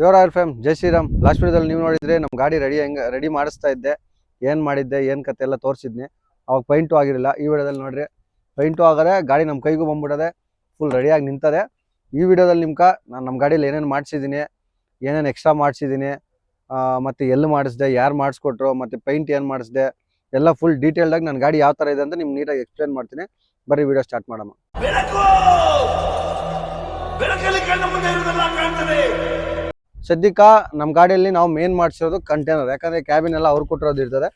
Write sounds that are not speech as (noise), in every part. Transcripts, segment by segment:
Your royal fam ಜೈ Shriram last ವೀಡಿಯೋದಲ್ಲಿ ನೀವು ನೋಡಿದ್ರೆ ನಮ್ಮ ಗಾಡಿ ರೆಡಿ ಹೆಂಗೆ ರೆಡಿ ಮಾಡಿಸ್ತಾ ಇದ್ದೆ. ಏನು ಮಾಡಿದ್ದೆ, ಏನು ಕತೆ ಎಲ್ಲ ತೋರಿಸಿದ್ನಿ. ಅವಾಗ ಪೈಂಟು ಆಗಿರಲಿಲ್ಲ. ಈ ವಿಡಿಯೋದಲ್ಲಿ ನೋಡ್ರಿ ಪೈಂಟು ಆಗದೆ ಗಾಡಿ ನಮ್ಮ ಕೈಗೂ ಬಂದ್ಬಿಡದೆ ಫುಲ್ ರೆಡಿಯಾಗಿ ನಿಂತದೆ. ಈ ವಿಡಿಯೋದಲ್ಲಿ ನಿಮ್ಕ ನಾನು ನಮ್ಮ ಗಾಡೀಲಿ ಏನೇನು ಮಾಡಿಸಿದ್ದೀನಿ ಏನೇನು ಎಕ್ಸ್ಟ್ರಾ ಮಾಡಿಸಿದ್ದೀನಿ ಮತ್ತು ಎಲ್ಲಿ ಮಾಡಿಸ್ದೆ, ಯಾರು ಮಾಡಿಸ್ಕೊಟ್ರು, ಮತ್ತು ಪೈಂಟ್ ಏನು ಮಾಡಿಸ್ದೆ, ಎಲ್ಲ ಫುಲ್ ಡೀಟೇಲ್ಡಾಗಿ ನನ್ನ ಗಾಡಿ ಯಾವ ಥರ ಇದೆ ಅಂತ ನಿಮ್ಗೆ ನೀಟಾಗಿ ಎಕ್ಸ್ಪ್ಲೇನ್ ಮಾಡ್ತೀನಿ. ಬರೀ ವಿಡಿಯೋ ಸ್ಟಾರ್ಟ್ ಮಾಡೋಣ. ಸದ್ಯಕ್ಕೆ ನಮ್ಮ ಗಾಡಿಯಲ್ಲಿ ನಾವು ಮೇನ್ ಮಾಡಿಸಿರೋದು ಕಂಟೈನರ್ ಯಾಕಂದ್ರೆ ಕ್ಯಾಬಿನ್ ಎಲ್ಲ ಅವ್ರು ಕೊಟ್ಟಿರೋದು ಇರ್ತದೆ.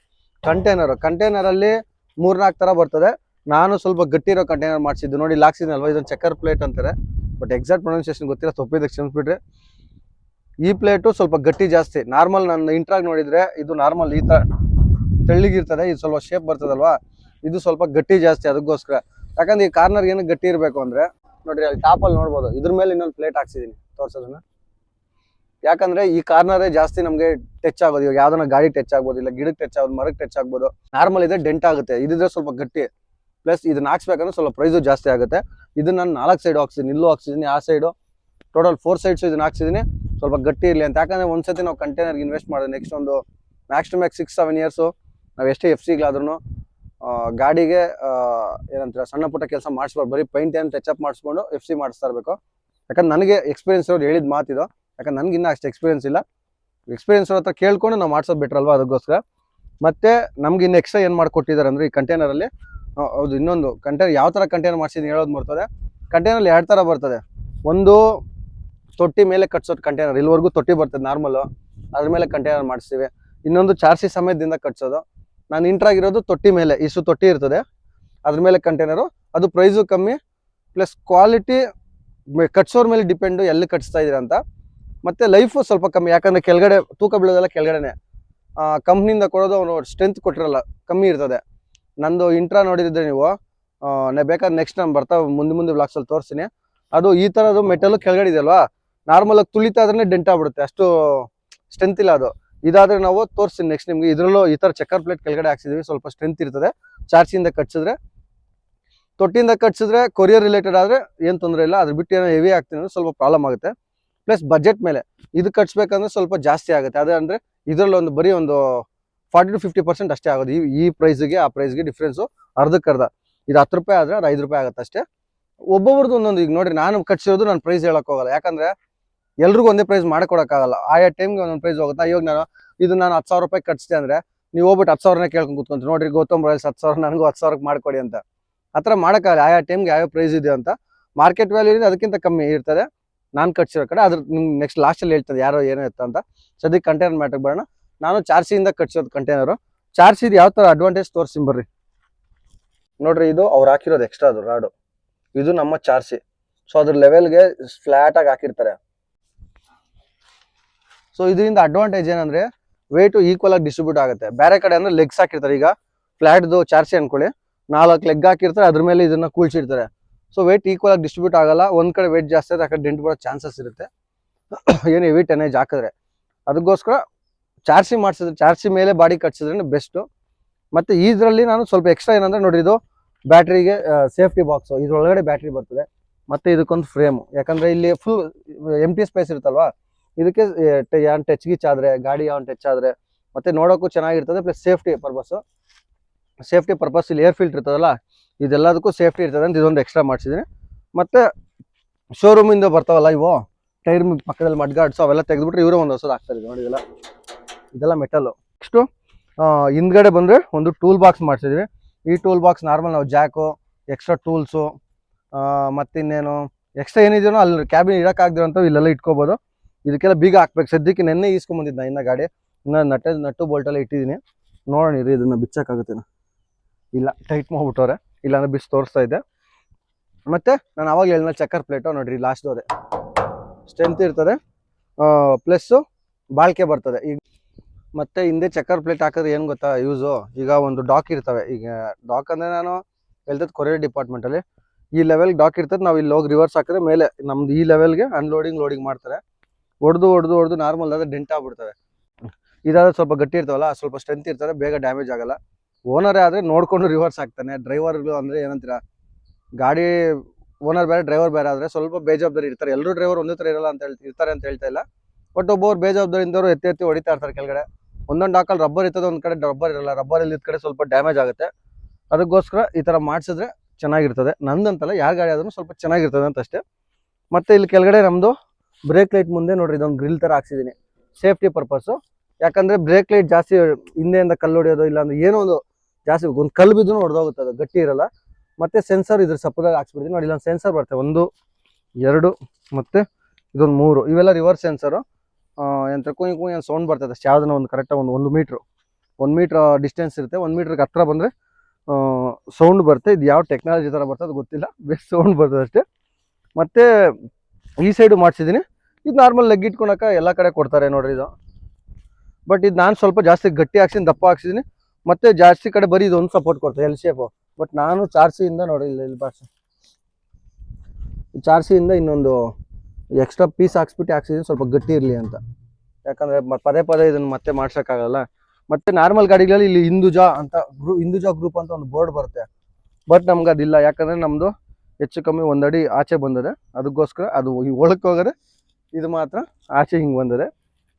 ಕಂಟೈನರ್ ಕಂಟೈನರ್ ಅಲ್ಲಿ ಮೂರ್ನಾಲ್ಕು ತರ ಬರ್ತದೆ. ನಾನು ಸ್ವಲ್ಪ ಗಟ್ಟಿರೋ ಕಂಟೈನರ್ ಮಾಡಿಸಿದ್ದು. ನೋಡಿ, ಲಾಕ್ಸಿದ್ನಲ್ವಾ? ಇದೊಂದು ಚೆಕ್ಕರ್ ಪ್ಲೇಟ್ ಅಂತಾರೆ. ಬಟ್ ಎಕ್ಸಾಕ್ಟ್ ಪ್ರೊನೌನ್ಸಿಯೇಷನ್ ಗೊತ್ತಿಲ್ಲ ತಪ್ಪಿದ್ದಕ್ಕೆ ಕ್ಷಮಿಸ್ಬಿಟ್ರೆ. ಈ ಪ್ಲೇಟು ಸ್ವಲ್ಪ ಗಟ್ಟಿ ಜಾಸ್ತಿ. ನಾರ್ಮಲ್ ನನ್ನ ಇಂಟ್ರಾಗ್ ನೋಡಿದ್ರೆ ಇದು ನಾರ್ಮಲ್ ಈ ತರ ತೆಳ್ಳಿಗಿರ್ತದೆ. ಇದು ಸ್ವಲ್ಪ ಶೇಪ್ ಬರ್ತದಲ್ವಾ? ಇದು ಸ್ವಲ್ಪ ಗಟ್ಟಿ ಜಾಸ್ತಿ ಅದಕ್ಕೋಸ್ಕರ. ಯಾಕಂದ್ರೆ ಈ ಕಾರ್ನರ್ ಏನು ಗಟ್ಟಿ ಇರಬೇಕು ಅಂದ್ರೆ, ನೋಡಿರಿ, ಅಲ್ಲಿ ಟಾಪಲ್ಲಿ ನೋಡ್ಬೋದು. ಇದ್ರ ಮೇಲೆ ಇನ್ನೊಂದು ಪ್ಲೇಟ್ ಹಾಕ್ಸಿದ್ದೀನಿ ತೋರ್ಸೋದನ್ನ. ಯಾಕಂದ್ರೆ ಈ ಕಾರ್ನರೇ ಜಾಸ್ತಿ ನಮಗೆ ಟಚ್ ಆಗೋದು ಇವಾಗ ಯಾವ್ದನ್ನ ಗಾಡಿ ಟಚ್ ಆಗ್ಬೋದು, ಇಲ್ಲ ಗಿಡಕ್ಕೆ ಟಚ್ ಆಗೋದು ಮರಕ್ಕೆ ಟಚ್ ಆಗ್ಬೋದು. ನಾರ್ಮಲ್ ಇದೆ ಡೆಂಟ್ ಆಗುತ್ತೆ. ಇದ್ರೆ ಸ್ವಲ್ಪ ಗಟ್ಟಿ. ಪ್ಲಸ್ ಇದನ್ನ ಹಾಕ್ಸ್ಬೇಕಂದ್ರೆ ಸ್ವಲ್ಪ ಪ್ರೈಸು ಜಾಸ್ತಿ ಆಗುತ್ತೆ. ಇದನ್ನ ನಾನು ನಾಲ್ಕು ಸೈಡ್ ಹಾಕ್ಸಿದ್ದೀನಿ ಇಲ್ಲೂ ಹಾಕ್ಸಿದ್ದೀನಿ ಆ ಸೈಡು ಟೋಟಲ್ ಫೋರ್ ಸೈಡ್ಸ್ ಇದನ್ನ ಹಾಕ್ಸಿದೀನಿ. ಸ್ವಲ್ಪ ಗಟ್ಟಿ ಇರಲಿ ಅಂತ. ಯಾಕಂದ್ರೆ ಒಂದ್ಸತಿ ನಾವು ಕಂಟೈನರ್ಗೆ ಇನ್ವೆಸ್ಟ್ ಮಾಡೋದು ನೆಕ್ಸ್ಟ್ ಒಂದು max to max six seven years ನಾವು ಎಷ್ಟೇ ಎಫ್ ಸಿಗ್ಲಾದ್ರೂ ಗಾಡಿಗೆ ಏನಂತಾರೆ, ಸಣ್ಣ ಪುಟ್ಟ ಕೆಲಸ ಮಾಡಿಸ್ಬಾರ್ದು. ಬರೀ ಪೈಂಟ್ ಏನು ಟಚ್ ಅಪ್ ಮಾಡಿಸ್ಕೊಂಡು ಎಫ್ ಸಿ ಮಾಡಿಸ್ತಾ ಇರಬೇಕು. ಯಾಕಂದ್ರೆ ನನಗೆ ಎಕ್ಸ್ಪೀರಿಯನ್ಸ್ ಇರೋರು ಹೇಳಿದ ಮಾತಿದು. ಯಾಕಂದ್ರೆ ನನಗೆ ಇನ್ನೂ ಅಷ್ಟು ಎಕ್ಸ್ಪೀರಿಯನ್ಸ್ ಇಲ್ಲ. ಎಕ್ಸ್ಪೀರಿಯನ್ಸ್ ಹತ್ರ ಕೇಳ್ಕೊಂಡು ನಾವು ಮಾಡ್ಸೋದು ಬೆಟ್ರ್ ಅಲ್ವಾ ಅದಕ್ಕೋಸ್ಕರ? ಮತ್ತೆ ನಮ್ಗೆ ಇನ್ನು ಎಕ್ಸ್ಟ್ರಾ ಏನು ಮಾಡಿಕೊಟ್ಟಿದ್ದಾರೆ ಅಂದ್ರೆ ಈ ಕಂಟೈನರಲ್ಲಿ ಹೌದು, ಇನ್ನೊಂದು ಕಂಟೈನರ್ ಯಾವ ಥರ ಕಂಟೈನರ್ ಮಾಡ್ಸಿದ್ದು ಹೇಳೋದು ಕಂಟೈನರ್ ಎರಡು ಥರ ಬರ್ತದೆ. ಒಂದು ತೊಟ್ಟಿ ಮೇಲೆ ಕಟ್ಸೋದು ಕಂಟೈನರ್ ಇಲ್ಲಿವರೆಗೂ ತೊಟ್ಟಿ ಬರ್ತದೆ ನಾರ್ಮಲು ಅದ್ರ ಮೇಲೆ ಕಂಟೈನರ್ ಮಾಡಿಸ್ತೀವಿ ಇನ್ನೊಂದು ಚಾರ್ಸಿ ಸಮೇತದಿಂದ ಕಟ್ಸೋದು. ನಾನು ಇಂಟ್ರಾಗಿರೋದು ತೊಟ್ಟಿ ಮೇಲೆ, ಇಸು ತೊಟ್ಟಿ ಇರ್ತದೆ. ಅದ್ರ ಮೇಲೆ ಕಂಟೈನರು ಅದು ಪ್ರೈಸು ಕಮ್ಮಿ ಪ್ಲಸ್ ಕ್ವಾಲಿಟಿ ಕಟ್ಸೋರ್ ಮೇಲೆ ಡಿಪೆಂಡು ಎಲ್ಲಿ ಕಟ್ಸ್ತಾ ಇದೀರ ಅಂತ. ಮತ್ತೆ ಲೈಫು ಸ್ವಲ್ಪ ಕಮ್ಮಿ. ಯಾಕಂದ್ರೆ ಕೆಳಗಡೆ ತೂಕ ಬೀಳೋದೆಲ್ಲ ಕೆಳಗಡೆನೆ. ಕಂಪ್ನಿಯಿಂದ ಕೊಡೋದು ಅವನು ಸ್ಟ್ರೆಂತ್ ಕೊಟ್ಟಿರಲ್ಲ, ಕಮ್ಮಿ ಇರ್ತದೆ. ನಂದು ಇಂಟ್ರಾ ನೋಡಿದ್ರೆ ನೀವು ನಾ ಬೇಕಾದ್ರೆ ನೆಕ್ಸ್ಟ್ ನಾನು ಬರ್ತಾ ಮುಂದೆ ಮುಂದೆ ಬ್ಲಾಕ್ಸಲ್ಲಿ ತೋರಿಸ್ತೀನಿ. ಅದು ಈ ಥರದ್ದು ಮೆಟಲ್ ಕೆಳಗಡೆ ಇದೆಯಲ್ವಾ ನಾರ್ಮಲ್ ಆಗಿ ತುಳಿತಾ ಇದ್ರೆ ಡೆಂಟ್ ಆಗ್ಬಿಡುತ್ತೆ. ಅಷ್ಟು ಸ್ಟ್ರೆಂತ್ ಇಲ್ಲ ಅದು. ಇದಾದ್ರೆ ನಾವು ತೋರಿಸ್ತೀನಿ ನೆಕ್ಸ್ಟ್ ನಿಮ್ಗೆ. ಇದ್ರಲ್ಲೂ ಈ ಥರ ಚೆಕ್ಕರ್ ಪ್ಲೇಟ್ ಕೆಳಗಡೆ ಹಾಕ್ಸಿದ್ವಿ. ಸ್ವಲ್ಪ ಸ್ಟ್ರೆಂತ್ ಇರ್ತದೆ. ಚಾರ್ಜಿಂದ ಕಟ್ಸಿದ್ರೆ, ತೊಟ್ಟಿಯಿಂದ ಕಟ್ಸಿದ್ರೆ ಕೊರಿಯರ್ ರಿಲೇಟೆಡ್ ಆದ್ರೆ ಏನು ತೊಂದರೆ ಇಲ್ಲ. ಅದ್ರ ಬಿಟ್ಟು ಏನೋ ಹೆವಿ ಅಂದ್ರೆ ಸ್ವಲ್ಪ ಪ್ರಾಬ್ಲಮ್ ಆಗುತ್ತೆ. ಪ್ಲಸ್ ಬಜೆಟ್ ಮೇಲೆ ಇದು ಕಟ್ಸ್ಬೇಕಂದ್ರೆ ಸ್ವಲ್ಪ ಜಾಸ್ತಿ ಆಗುತ್ತೆ. ಅದೇ ಅಂದ್ರೆ ಇದ್ರಲ್ಲಿ ಒಂದು ಬರೀ ಒಂದು ಫಾರ್ಟಿ ಟು ಫಿಫ್ಟಿ ಪರ್ಸೆಂಟ್ ಅಷ್ಟೇ ಆಗೋದು. ಈ ಈ ಪ್ರೈಸ್ಗೆ ಆ ಪ್ರೈಸ್ಗೆ ಡಿಫ್ರೆನ್ಸು ಅರ್ಧಕ್ಕರ್ಧ. ಇದು ಹತ್ತು ರೂಪಾಯಿ ಆದರೆ ಅದು ಐದು ರೂಪಾಯಿ ಆಗುತ್ತೆ ಅಷ್ಟೇ. ಒಬ್ಬೊಬ್ರದ್ದು ಒಂದೊಂದು ಈಗ ನೋಡ್ರಿ, ನಾನು ಕಟ್ಸಿರೋದು ನಾನು ಪ್ರೈಸ್ ಹೇಳಕ್ ಹೋಗಲ್ಲ. ಯಾಕಂದ್ರೆ ಎಲ್ರಿಗೂ ಒಂದೇ ಪ್ರೈಸ್ ಮಾಡ್ಕೊಡಕ್ಕಾಗಲ್ಲ. ಆಯಾ ಟೈಮ್ಗೆ ಒಂದೊಂದು ಪ್ರೈಸ್ ಹೋಗುತ್ತೆ? ಇವಾಗ ನಾನು, ಇದು ನಾನು ಹತ್ತು ಸಾವಿರ ರೂಪಾಯಿ ಕಟ್ಸಿದೆ ಅಂದರೆ ನೀವು ಹೋಗ್ಬಿಟ್ಟು ಹತ್ತು ಸಾವಿರನೇ ಕೇಳ್ಕೊಂಡು ಕೂತ್ಕೊಂತ ನೋಡ್ರಿ, ಗೌತಮ್ ರಾಯಲ್ಸ್ ಹತ್ತು ಸಾವಿರ, ನನಗೂ ಹತ್ತು ಸಾವಿರಕ್ಕೆ ಮಾಡ್ಕೊಡಿ ಅಂತ. ಆ ಥರ ಮಾಡೋಕ್ಕಾಗಲ್ಲ. ಆಯಾ ಟೈಮ್ಗೆ ಯಾವ ಪ್ರೈಸ್ ಇದೆ ಅಂತ? ಮಾರ್ಕೆಟ್ ವ್ಯಾಲ್ಯೂ ಅದಕ್ಕಿಂತ ಕಮ್ಮಿ ಇರ್ತದೆ. ನಾನು ಕಟ್ಸಿರೋ ಕಡೆ. ಅದ್ರ ನಿಮ್ಗೆ ನೆಕ್ಸ್ಟ್ ಲಾಸ್ಟಲ್ಲಿ ಹೇಳ್ತದೆ ಯಾರೋ ಏನೋ ಇತ್ತು ಅಂತ. ಸದ್ಯಕ್ಕೆ ಕಂಟೈನರ್ ಮ್ಯಾಟ್ರಿಗೆ ಬರೋಣ. ನಾನು ಚಾರ್ಸಿಯಿಂದ ಕಟ್ಸಿರೋದು ಕಂಟೈನರು ಚಾರ್ಸಿದು ಯಾವ ಥರ ಅಡ್ವಾಂಟೇಜ್ ತೋರಿಸ್ತೀನಿ ಬರ್ರಿ. ನೋಡ್ರಿ, ಇದು ಅವ್ರು ಹಾಕಿರೋದು ಎಕ್ಸ್ಟ್ರಾ ಅದು ರಾಡು ಇದು ನಮ್ಮ ಚಾರ್ಸಿ ಸೊ ಅದ್ರ ಲೆವೆಲ್ಗೆ ಫ್ಲಾಟ್ ಆಗಿ ಹಾಕಿರ್ತಾರೆ. ಸೊ ಇದರಿಂದ ಅಡ್ವಾಂಟೇಜ್ ಏನಂದ್ರೆ ವೇಟು ಈಕ್ವಲ್ ಆಗಿ ಡಿಸ್ಟ್ರಿಬ್ಯೂಟ್ ಆಗುತ್ತೆ. ಬೇರೆ ಕಡೆ ಅಂದ್ರೆ ಲೆಗ್ಸ್ ಹಾಕಿರ್ತಾರೆ. ಈಗ ಫ್ಲ್ಯಾಟ್ದು ಚಾರ್ಸಿ ಅನ್ಕೊಳ್ಳಿ. ನಾಲ್ಕು ಲೆಗ್ ಹಾಕಿರ್ತಾರೆ. ಅದ್ರ ಮೇಲೆ ಇದನ್ನ ಕೂಳ್ಸಿರ್ತಾರೆ ಸೊ ವೆಯ್ಟ್ ಈಕ್ವಲ್ ಆಗಿ ಡಿಸ್ಟ್ರಿಬ್ಯೂಟ್ ಆಗಲ್ಲ. ಒಂದು ಕಡೆ ವೆಯ್ಟ್ ಜಾಸ್ತಿ ಆದ್ರೆ ಆ ಕಡೆ ಡೆಂಟ್ ಬರೋ ಚಾನ್ಸಸ್ ಇರುತ್ತೆ. (coughs) ಏನು ಹೆವಿ ಟೆನೇಜ್ ಹಾಕಿದ್ರೆ. ಅದಕ್ಕೋಸ್ಕರ ಚಾರ್ಸಿ ಮಾಡಿಸಿದ್ರೆ, ಚಾರ್ಸಿ ಮೇಲೆ ಬಾಡಿ ಕಟ್ಸಿದ್ರೆ ಬೆಸ್ಟು ಮತ್ತೆ ಇದರಲ್ಲಿ ನಾನು ಸ್ವಲ್ಪ ಎಕ್ಸ್ಟ್ರಾ ಏನಂದ್ರೆ ನೋಡಿ, ಇದು ಬ್ಯಾಟ್ರಿಗೆ ಸೇಫ್ಟಿ ಬಾಕ್ಸು ಇದ್ರೊಳಗಡೆ ಬ್ಯಾಟ್ರಿ ಬರ್ತದೆ. ಮತ್ತೆ ಇದಕ್ಕೊಂದು ಫ್ರೇಮು ಯಾಕಂದ್ರೆ ಇಲ್ಲಿ ಫುಲ್ ಎಂ ಟಿ ಸ್ಪೇಸ್ ಇರುತ್ತಲ್ವಾ? ಇದಕ್ಕೆ ಯಾನ್ ಟಚ್ ಗಿಚ್ ಆದ್ರೆ, ಗಾಡಿ ಯಾವನ್ ಟಚ್ ಆದ್ರೆ, ಮತ್ತೆ ನೋಡೋಕ್ಕೂ ಚೆನ್ನಾಗಿರ್ತದೆ. Plus safety purpose safety purpose ಇಲ್ಲಿ ಏರ್ ಫಿಲ್ಟರ್ ಇರ್ತದಲ್ಲ ಇದೆಲ್ಲದಕ್ಕೂ ಸೇಫ್ಟಿ ಇರ್ತದೆ ಅಂತ ಇದೊಂದು ಎಕ್ಸ್ಟ್ರಾ ಮಾಡಿಸಿದ್ದೀನಿ. ಮತ್ತು ಶೋರೂಮಿಂದ ಬರ್ತಾವಲ್ಲ ಇವು? ಟೈರ್ ಪಕ್ಕದಲ್ಲಿ ಮಡ್ಗಾಡ್ಸು ಅವೆಲ್ಲ ತೆಗೆದುಬಿಟ್ರೆ ಇವರೇ ಒಂದು ಹೊಸದು ಹಾಕ್ತಾರೆ ನೋಡಿ ಇದೆಲ್ಲ. ಇದೆಲ್ಲ ಮೆಟಲ್ಲು ನೆಕ್ಸ್ಟು ಹಿಂದ್ಗಡೆ ಬಂದರೆ ಒಂದು ಟೂಲ್ ಬಾಕ್ಸ್ ಮಾಡಿಸಿದ್ವಿ. ಈ ಟೂಲ್ ಬಾಕ್ಸ್ ನಾರ್ಮಲ್ ನಾವು ಜಾಕು ಎಕ್ಸ್ಟ್ರಾ ಟೂಲ್ಸು ಮತ್ತಿನ್ನೇನು ಎಕ್ಸ್ಟ್ರಾ ಏನಿದೆಯೋ ಅಲ್ಲಿ ಕ್ಯಾಬಿನ್ ಇಡೋಕ್ಕಾಗ್ದಿರೋಂಥವು ಇಲ್ಲೆಲ್ಲ ಇಟ್ಕೋಬೋದು. ಇದಕ್ಕೆಲ್ಲ ಬೀಗ ಹಾಕ್ಬೇಕು. ಸದ್ಯಕ್ಕೆ ನೆನ್ನೆ ಈಸ್ಕೊಂಬಂದಿದ್ದು ಇನ್ನ ಗಾಡಿ. ಇನ್ನು ನಟ್ಟ ನಟ್ಟು ಬೋಲ್ಟೆಲ್ಲ ಇಟ್ಟಿದ್ದೀನಿ. ನೋಡೋಣ ಇರಿ ಇದನ್ನು ಬಿಚ್ಚಕ್ಕಾಗುತ್ತೇನೋ? ಇಲ್ಲ ಟೈಟ್ ಮಾಡ್ಬಿಟ್ಟವ್ರೆ. ಇಲ್ಲಾಂದ್ರೆ ಬಿಸ್ ತೋರಿಸ್ತಾ ಇದೆ ಮತ್ತೆ ನಾನು ಅವಾಗ ಹೇಳಿದ ಚಕ್ಕರ್ ಪ್ಲೇಟು ನೋಡಿರಿ ಲಾಸ್ಟ್ ಅದೇ ಸ್ಟ್ರೆಂತ್ ಇರ್ತದೆ. ಪ್ಲಸ್ಸು ಬಾಳ್ಕೆ ಬರ್ತದೆ. ಈಗ ಮತ್ತೆ ಹಿಂದೆ ಚಕ್ಕರ್ ಪ್ಲೇಟ್ ಹಾಕಿದ್ರೆ ಏನು ಗೊತ್ತಾ ಯೂಸು ಈಗ ಒಂದು ಡಾಕ್ ಇರ್ತವೆ. ಈಗ ಡಾಕ್ ಅಂದ್ರೆ ನಾನು ಹೇಳ್ತದ್ದು ಕೊರಿಯರ್ ಡಿಪಾರ್ಟ್ಮೆಂಟಲ್ಲಿ ಈ ಲೆವೆಲ್ಗೆ ಡಾಕ್ ಇರ್ತದೆ. ನಾವು ಇಲ್ಲಿ ಹೋಗಿ ರಿವರ್ಸ್ ಹಾಕಿದ್ರೆ ಮೇಲೆ ನಮ್ದು ಈ ಲೆವೆಲ್ಗೆ ಅನ್ಲೋಡಿಂಗ್ ಲೋಡಿಂಗ್ ಮಾಡ್ತಾರೆ. ಹೊಡೆದು ಹೊಡೆದು ಹೊಡೆದು ನಾರ್ಮಲ್ ಆದ್ರೆ ಡೆಂಟ್ ಆಗ್ಬಿಡ್ತವೆ ಇದಾದ್ರೆ ಸ್ವಲ್ಪ ಗಟ್ಟಿ ಇರ್ತವಲ್ಲ, ಸ್ವಲ್ಪ ಸ್ಟ್ರೆಂತ್ ಇರ್ತದೆ, ಬೇಗ ಡ್ಯಾಮೇಜ್ ಆಗಲ್ಲ. ಓನರೇ ಆದರೆ ನೋಡ್ಕೊಂಡು ರಿವರ್ಸ್ ಆಗ್ತಾನೆ. ಡ್ರೈವರ್ಗಳು ಅಂದರೆ ಏನಂತೀರ? ಗಾಡಿ ಓನರ್ ಬೇರೆ ಡ್ರೈವರ್ ಬೇರೆ ಆದರೆ ಸ್ವಲ್ಪ ಬೇಜವಾಬ್ದಾರಿ ಇರ್ತಾರೆ. ಎಲ್ಲರೂ ಡ್ರೈವರ್ ಒಂದೇ ಥರ ಇರಲ್ಲ ಅಂತ ಹೇಳ್ತಿ, ಇರ್ತಾರೆ ಅಂತ ಹೇಳ್ತಾ ಇಲ್ಲ. ಬಟ್ ಒಬ್ಬೊಬ್ರು ಬೇಜವಾಬ್ದಾರಿಯಿಂದವರು ಎತ್ತಿ ಎತ್ತಿ ಹೊಡಿತಾ ಇರ್ತಾರೆ ಕೆಳಗಡೆ. ಒಂದೊಂದು ಹಾಕಲ್ಲಿ ರಬ್ಬರ್ ಇರ್ತದೆ, ಒಂದು ಕಡೆ ರಬ್ಬರ್ ಇರಲ್ಲ. ರಬ್ಬರ್ ಇಲ್ಲಿದ ಕಡೆ ಸ್ವಲ್ಪ ಡ್ಯಾಮೇಜ್ ಆಗುತ್ತೆ. ಅದಕ್ಕೋಸ್ಕರ ಈ ತರ ಮಾಡಿಸಿದ್ರೆ ಚೆನ್ನಾಗಿರ್ತದೆ. ನಂದಂತಲ್ಲ, ಯಾರ ಗಾಡಿ ಆದ್ರೂ ಸ್ವಲ್ಪ ಚೆನ್ನಾಗಿರ್ತದೆ ಅಂತ ಅಷ್ಟೇ ಮತ್ತೆ ಇಲ್ಲಿ ಕೆಳಗಡೆ ನಮ್ದು ಬ್ರೇಕ್ ಲೈಟ್ ಮುಂದೆ ನೋಡ್ರಿ, ಇದೊಂದು ಗ್ರಿಲ್ ತರ ಹಾಕ್ಸಿದೀನಿ. ಸೇಫ್ಟಿ ಪರ್ಪಸ್ ಯಾಕಂದ್ರೆ ಬ್ರೇಕ್ ಲೈಟ್ ಜಾಸ್ತಿ ಹಿಂದೆಯಿಂದ ಕಲ್ಲು ಹೊಡೆಯೋದು ಇಲ್ಲ ಅಂದ್ರೆ ಏನೋ ಒಂದು ಜಾಸ್ತಿ ಒಂದು ಕಲ್ಲು ಬಿದ್ದು ಹೊಡೆದೋಗುತ್ತೆ ಅದು, ಗಟ್ಟಿ ಇರಲ್ಲ. ಮತ್ತೆ ಸೆನ್ಸರ್ ಇದ್ರ ಸಪ್ಪದಾಗ ಹಾಕ್ಸ್ಬಿಡ್ತೀನಿ. ನೋಡಿ, ಇಲ್ಲೊಂದು ಸೆನ್ಸರ್ ಬರ್ತದೆ. ಒಂದು, ಎರಡು, ಮತ್ತೆ ಇದೊಂದು ಮೂರು. ಇವೆಲ್ಲ ರಿವರ್ಸ್ ಸೆನ್ಸರು ಎಂತ ಕುಯ್ ಕುಯ್ ಒಂದು ಸೌಂಡ್ ಬರ್ತದೆ. ಅಷ್ಟು ಯಾವ್ದನ್ನ ಒಂದು ಕರೆಕ್ಟಾಗಿ ಒಂದು ಒಂದು ಮೀಟ್ರು ಒಂದು ಮೀಟ್ರ್ ಡಿಸ್ಟೆನ್ಸ್ ಇರುತ್ತೆ. ಒಂದು ಮೀಟ್ರಿಗೆ ಹತ್ರ ಬಂದರೆ ಸೌಂಡ್ ಬರುತ್ತೆ. ಇದು ಯಾವ ಟೆಕ್ನಾಲಜಿ ಥರ ಬರ್ತದೆ ಗೊತ್ತಿಲ್ಲ. ಬೆಸ್ಟ್ ಸೌಂಡ್ ಬರ್ತದೆ ಅಷ್ಟೇ. ಮತ್ತು ಈ ಸೈಡು ಮಾಡಿಸಿದ್ದೀನಿ ಇದು ನಾರ್ಮಲ್ ಲೆಗ್ ಇಟ್ಕೊಳಕ್ಕೆ ಎಲ್ಲ ಕಡೆ ಕೊಡ್ತಾರೆ ನೋಡ್ರಿ ಇದು. ಬಟ್ ಇದು ನಾನು ಸ್ವಲ್ಪ ಜಾಸ್ತಿ ಗಟ್ಟಿ ಹಾಕ್ಸಿದ್ದೀನಿ ದಪ್ಪ ಹಾಕ್ಸಿದ್ದೀನಿ ಮತ್ತೆ ಜಾಸ್ತಿ ಕಡೆ ಬರೀ ಇದೊಂದು ಸಪೋರ್ಟ್ ಕೊಡ್ತಾರೆ ಎಲ್ ಶೇಪ್ ಬಟ್ ನಾನು ಚಾರ್ಸಿಯಿಂದ ನೋಡಿ ಇಲ್ಲಿ ಬಾರ್ಸಿ. ಚಾರ್ಸಿಯಿಂದ ಇನ್ನೊಂದು ಎಕ್ಸ್ಟ್ರಾ ಪೀಸ್ ಹಾಕ್ಸ್ಬಿಟ್ಟು ಹಾಕ್ಸಿದ್ರೆ ಸ್ವಲ್ಪ ಗಟ್ಟಿ ಇರಲಿ ಅಂತ. ಯಾಕಂದ್ರೆ ಪದೇ ಪದೇ ಇದನ್ನ ಮತ್ತೆ ಮಾಡ್ಸೋಕ್ಕಾಗಲ್ಲ. ಮತ್ತೆ ನಾರ್ಮಲ್ ಗಾಡಿಗಳಲ್ಲಿ ಇಲ್ಲಿ ಹಿಂದುಜಾ ಅಂತ ಗ್ರೂ ಹಿಂದುಜಾ ಗ್ರೂಪ್ ಅಂತ ಒಂದು ಬೋರ್ಡ್ ಬರುತ್ತೆ. ಬಟ್ ನಮ್ಗೆ ಅದಿಲ್ಲ. ಯಾಕಂದ್ರೆ ನಮ್ದು ಹೆಚ್ಚು ಕಮ್ಮಿ ಒಂದಡಿ ಆಚೆ ಬಂದಿದೆ. ಅದಕ್ಕೋಸ್ಕರ ಅದು ಒಳಕ್ಕೆ ಹೋಗೋದೆ ಇದು ಮಾತ್ರ ಆಚೆ ಹಿಂಗೆ ಬಂದಿದೆ.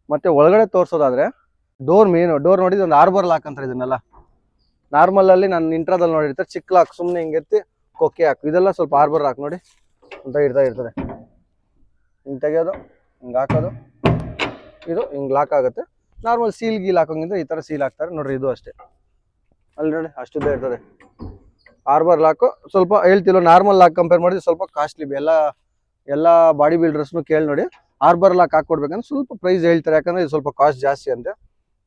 ಮತ್ತೆ ಒಳಗಡೆ ತೋರಿಸೋದಾದ್ರೆ ಡೋರ್ ಮೇನ್ ಡೋರ್ ನೋಡಿ ಒಂದು ಆರ್ಬರ್ ಲಾಕ್ ಅಂತಾರೆ ಇದನ್ನೆಲ್ಲ. ನಾರ್ಮಲ್ ಅಲ್ಲಿ ನಾನು ಇಂಟ್ರಾದಲ್ಲಿ ನೋಡಿರ್ತಾರೆ ಚಿಕ್ಕ ಲಾಕ್ ಸುಮ್ಮನೆ ಹಿಂಗೆ ಎತ್ತಿ ಕೊಕ್ಕೆ ಹಾಕು. ಇದೆಲ್ಲ ಸ್ವಲ್ಪ ಆರ್ಬರ್ ಹಾಕ್ ನೋಡಿ. ಅಂತ ಇರ್ತಾ ಇರ್ತದೆ. ಹಿಂಗೆ ತೆಗಿಯೋದು, ಹಿಂಗೆ ಹಾಕೋದು. ಇದು ಹಿಂಗೆ ಲಾಕ್ ಆಗುತ್ತೆ. ನಾರ್ಮಲ್ ಸೀಲ್ ಗೀಲ್ ಹಾಕೋಂಗಿದ್ರೆ ಈ ಥರ ಸೀಲ್ ಹಾಕ್ತಾರೆ. ನೋಡ್ರಿ ಇದು ಅಷ್ಟೇ. ಅಲ್ಲಿ ನೋಡಿ, ಅಷ್ಟುದ್ದ ಇರ್ತದೆ. ಆರ್ಬರ್ ಲಾಕು ಸ್ವಲ್ಪ ಹೇಳ್ತಿಲ್ಲ ನಾರ್ಮಲ್ ಲಾಕ್ ಕಂಪೇರ್ ಮಾಡಿದ್ರೆ ಸ್ವಲ್ಪ ಕಾಸ್ಟ್ಲಿ ಎಲ್ಲ ಎಲ್ಲ ಬಾಡಿ ಬಿಲ್ಡರ್ಸ್ನು ಕೇಳಿ ನೋಡಿ. ಆರ್ಬರ್ ಲಾಕ್ ಹಾಕ್ಕೊಡ್ಬೇಕಂದ್ರೆ ಸ್ವಲ್ಪ ಪ್ರೈಸ್ ಹೇಳ್ತಾರೆ. ಯಾಕಂದ್ರೆ ಇದು ಸ್ವಲ್ಪ ಕಾಸ್ಟ್ ಜಾಸ್ತಿ ಅಂತೆ.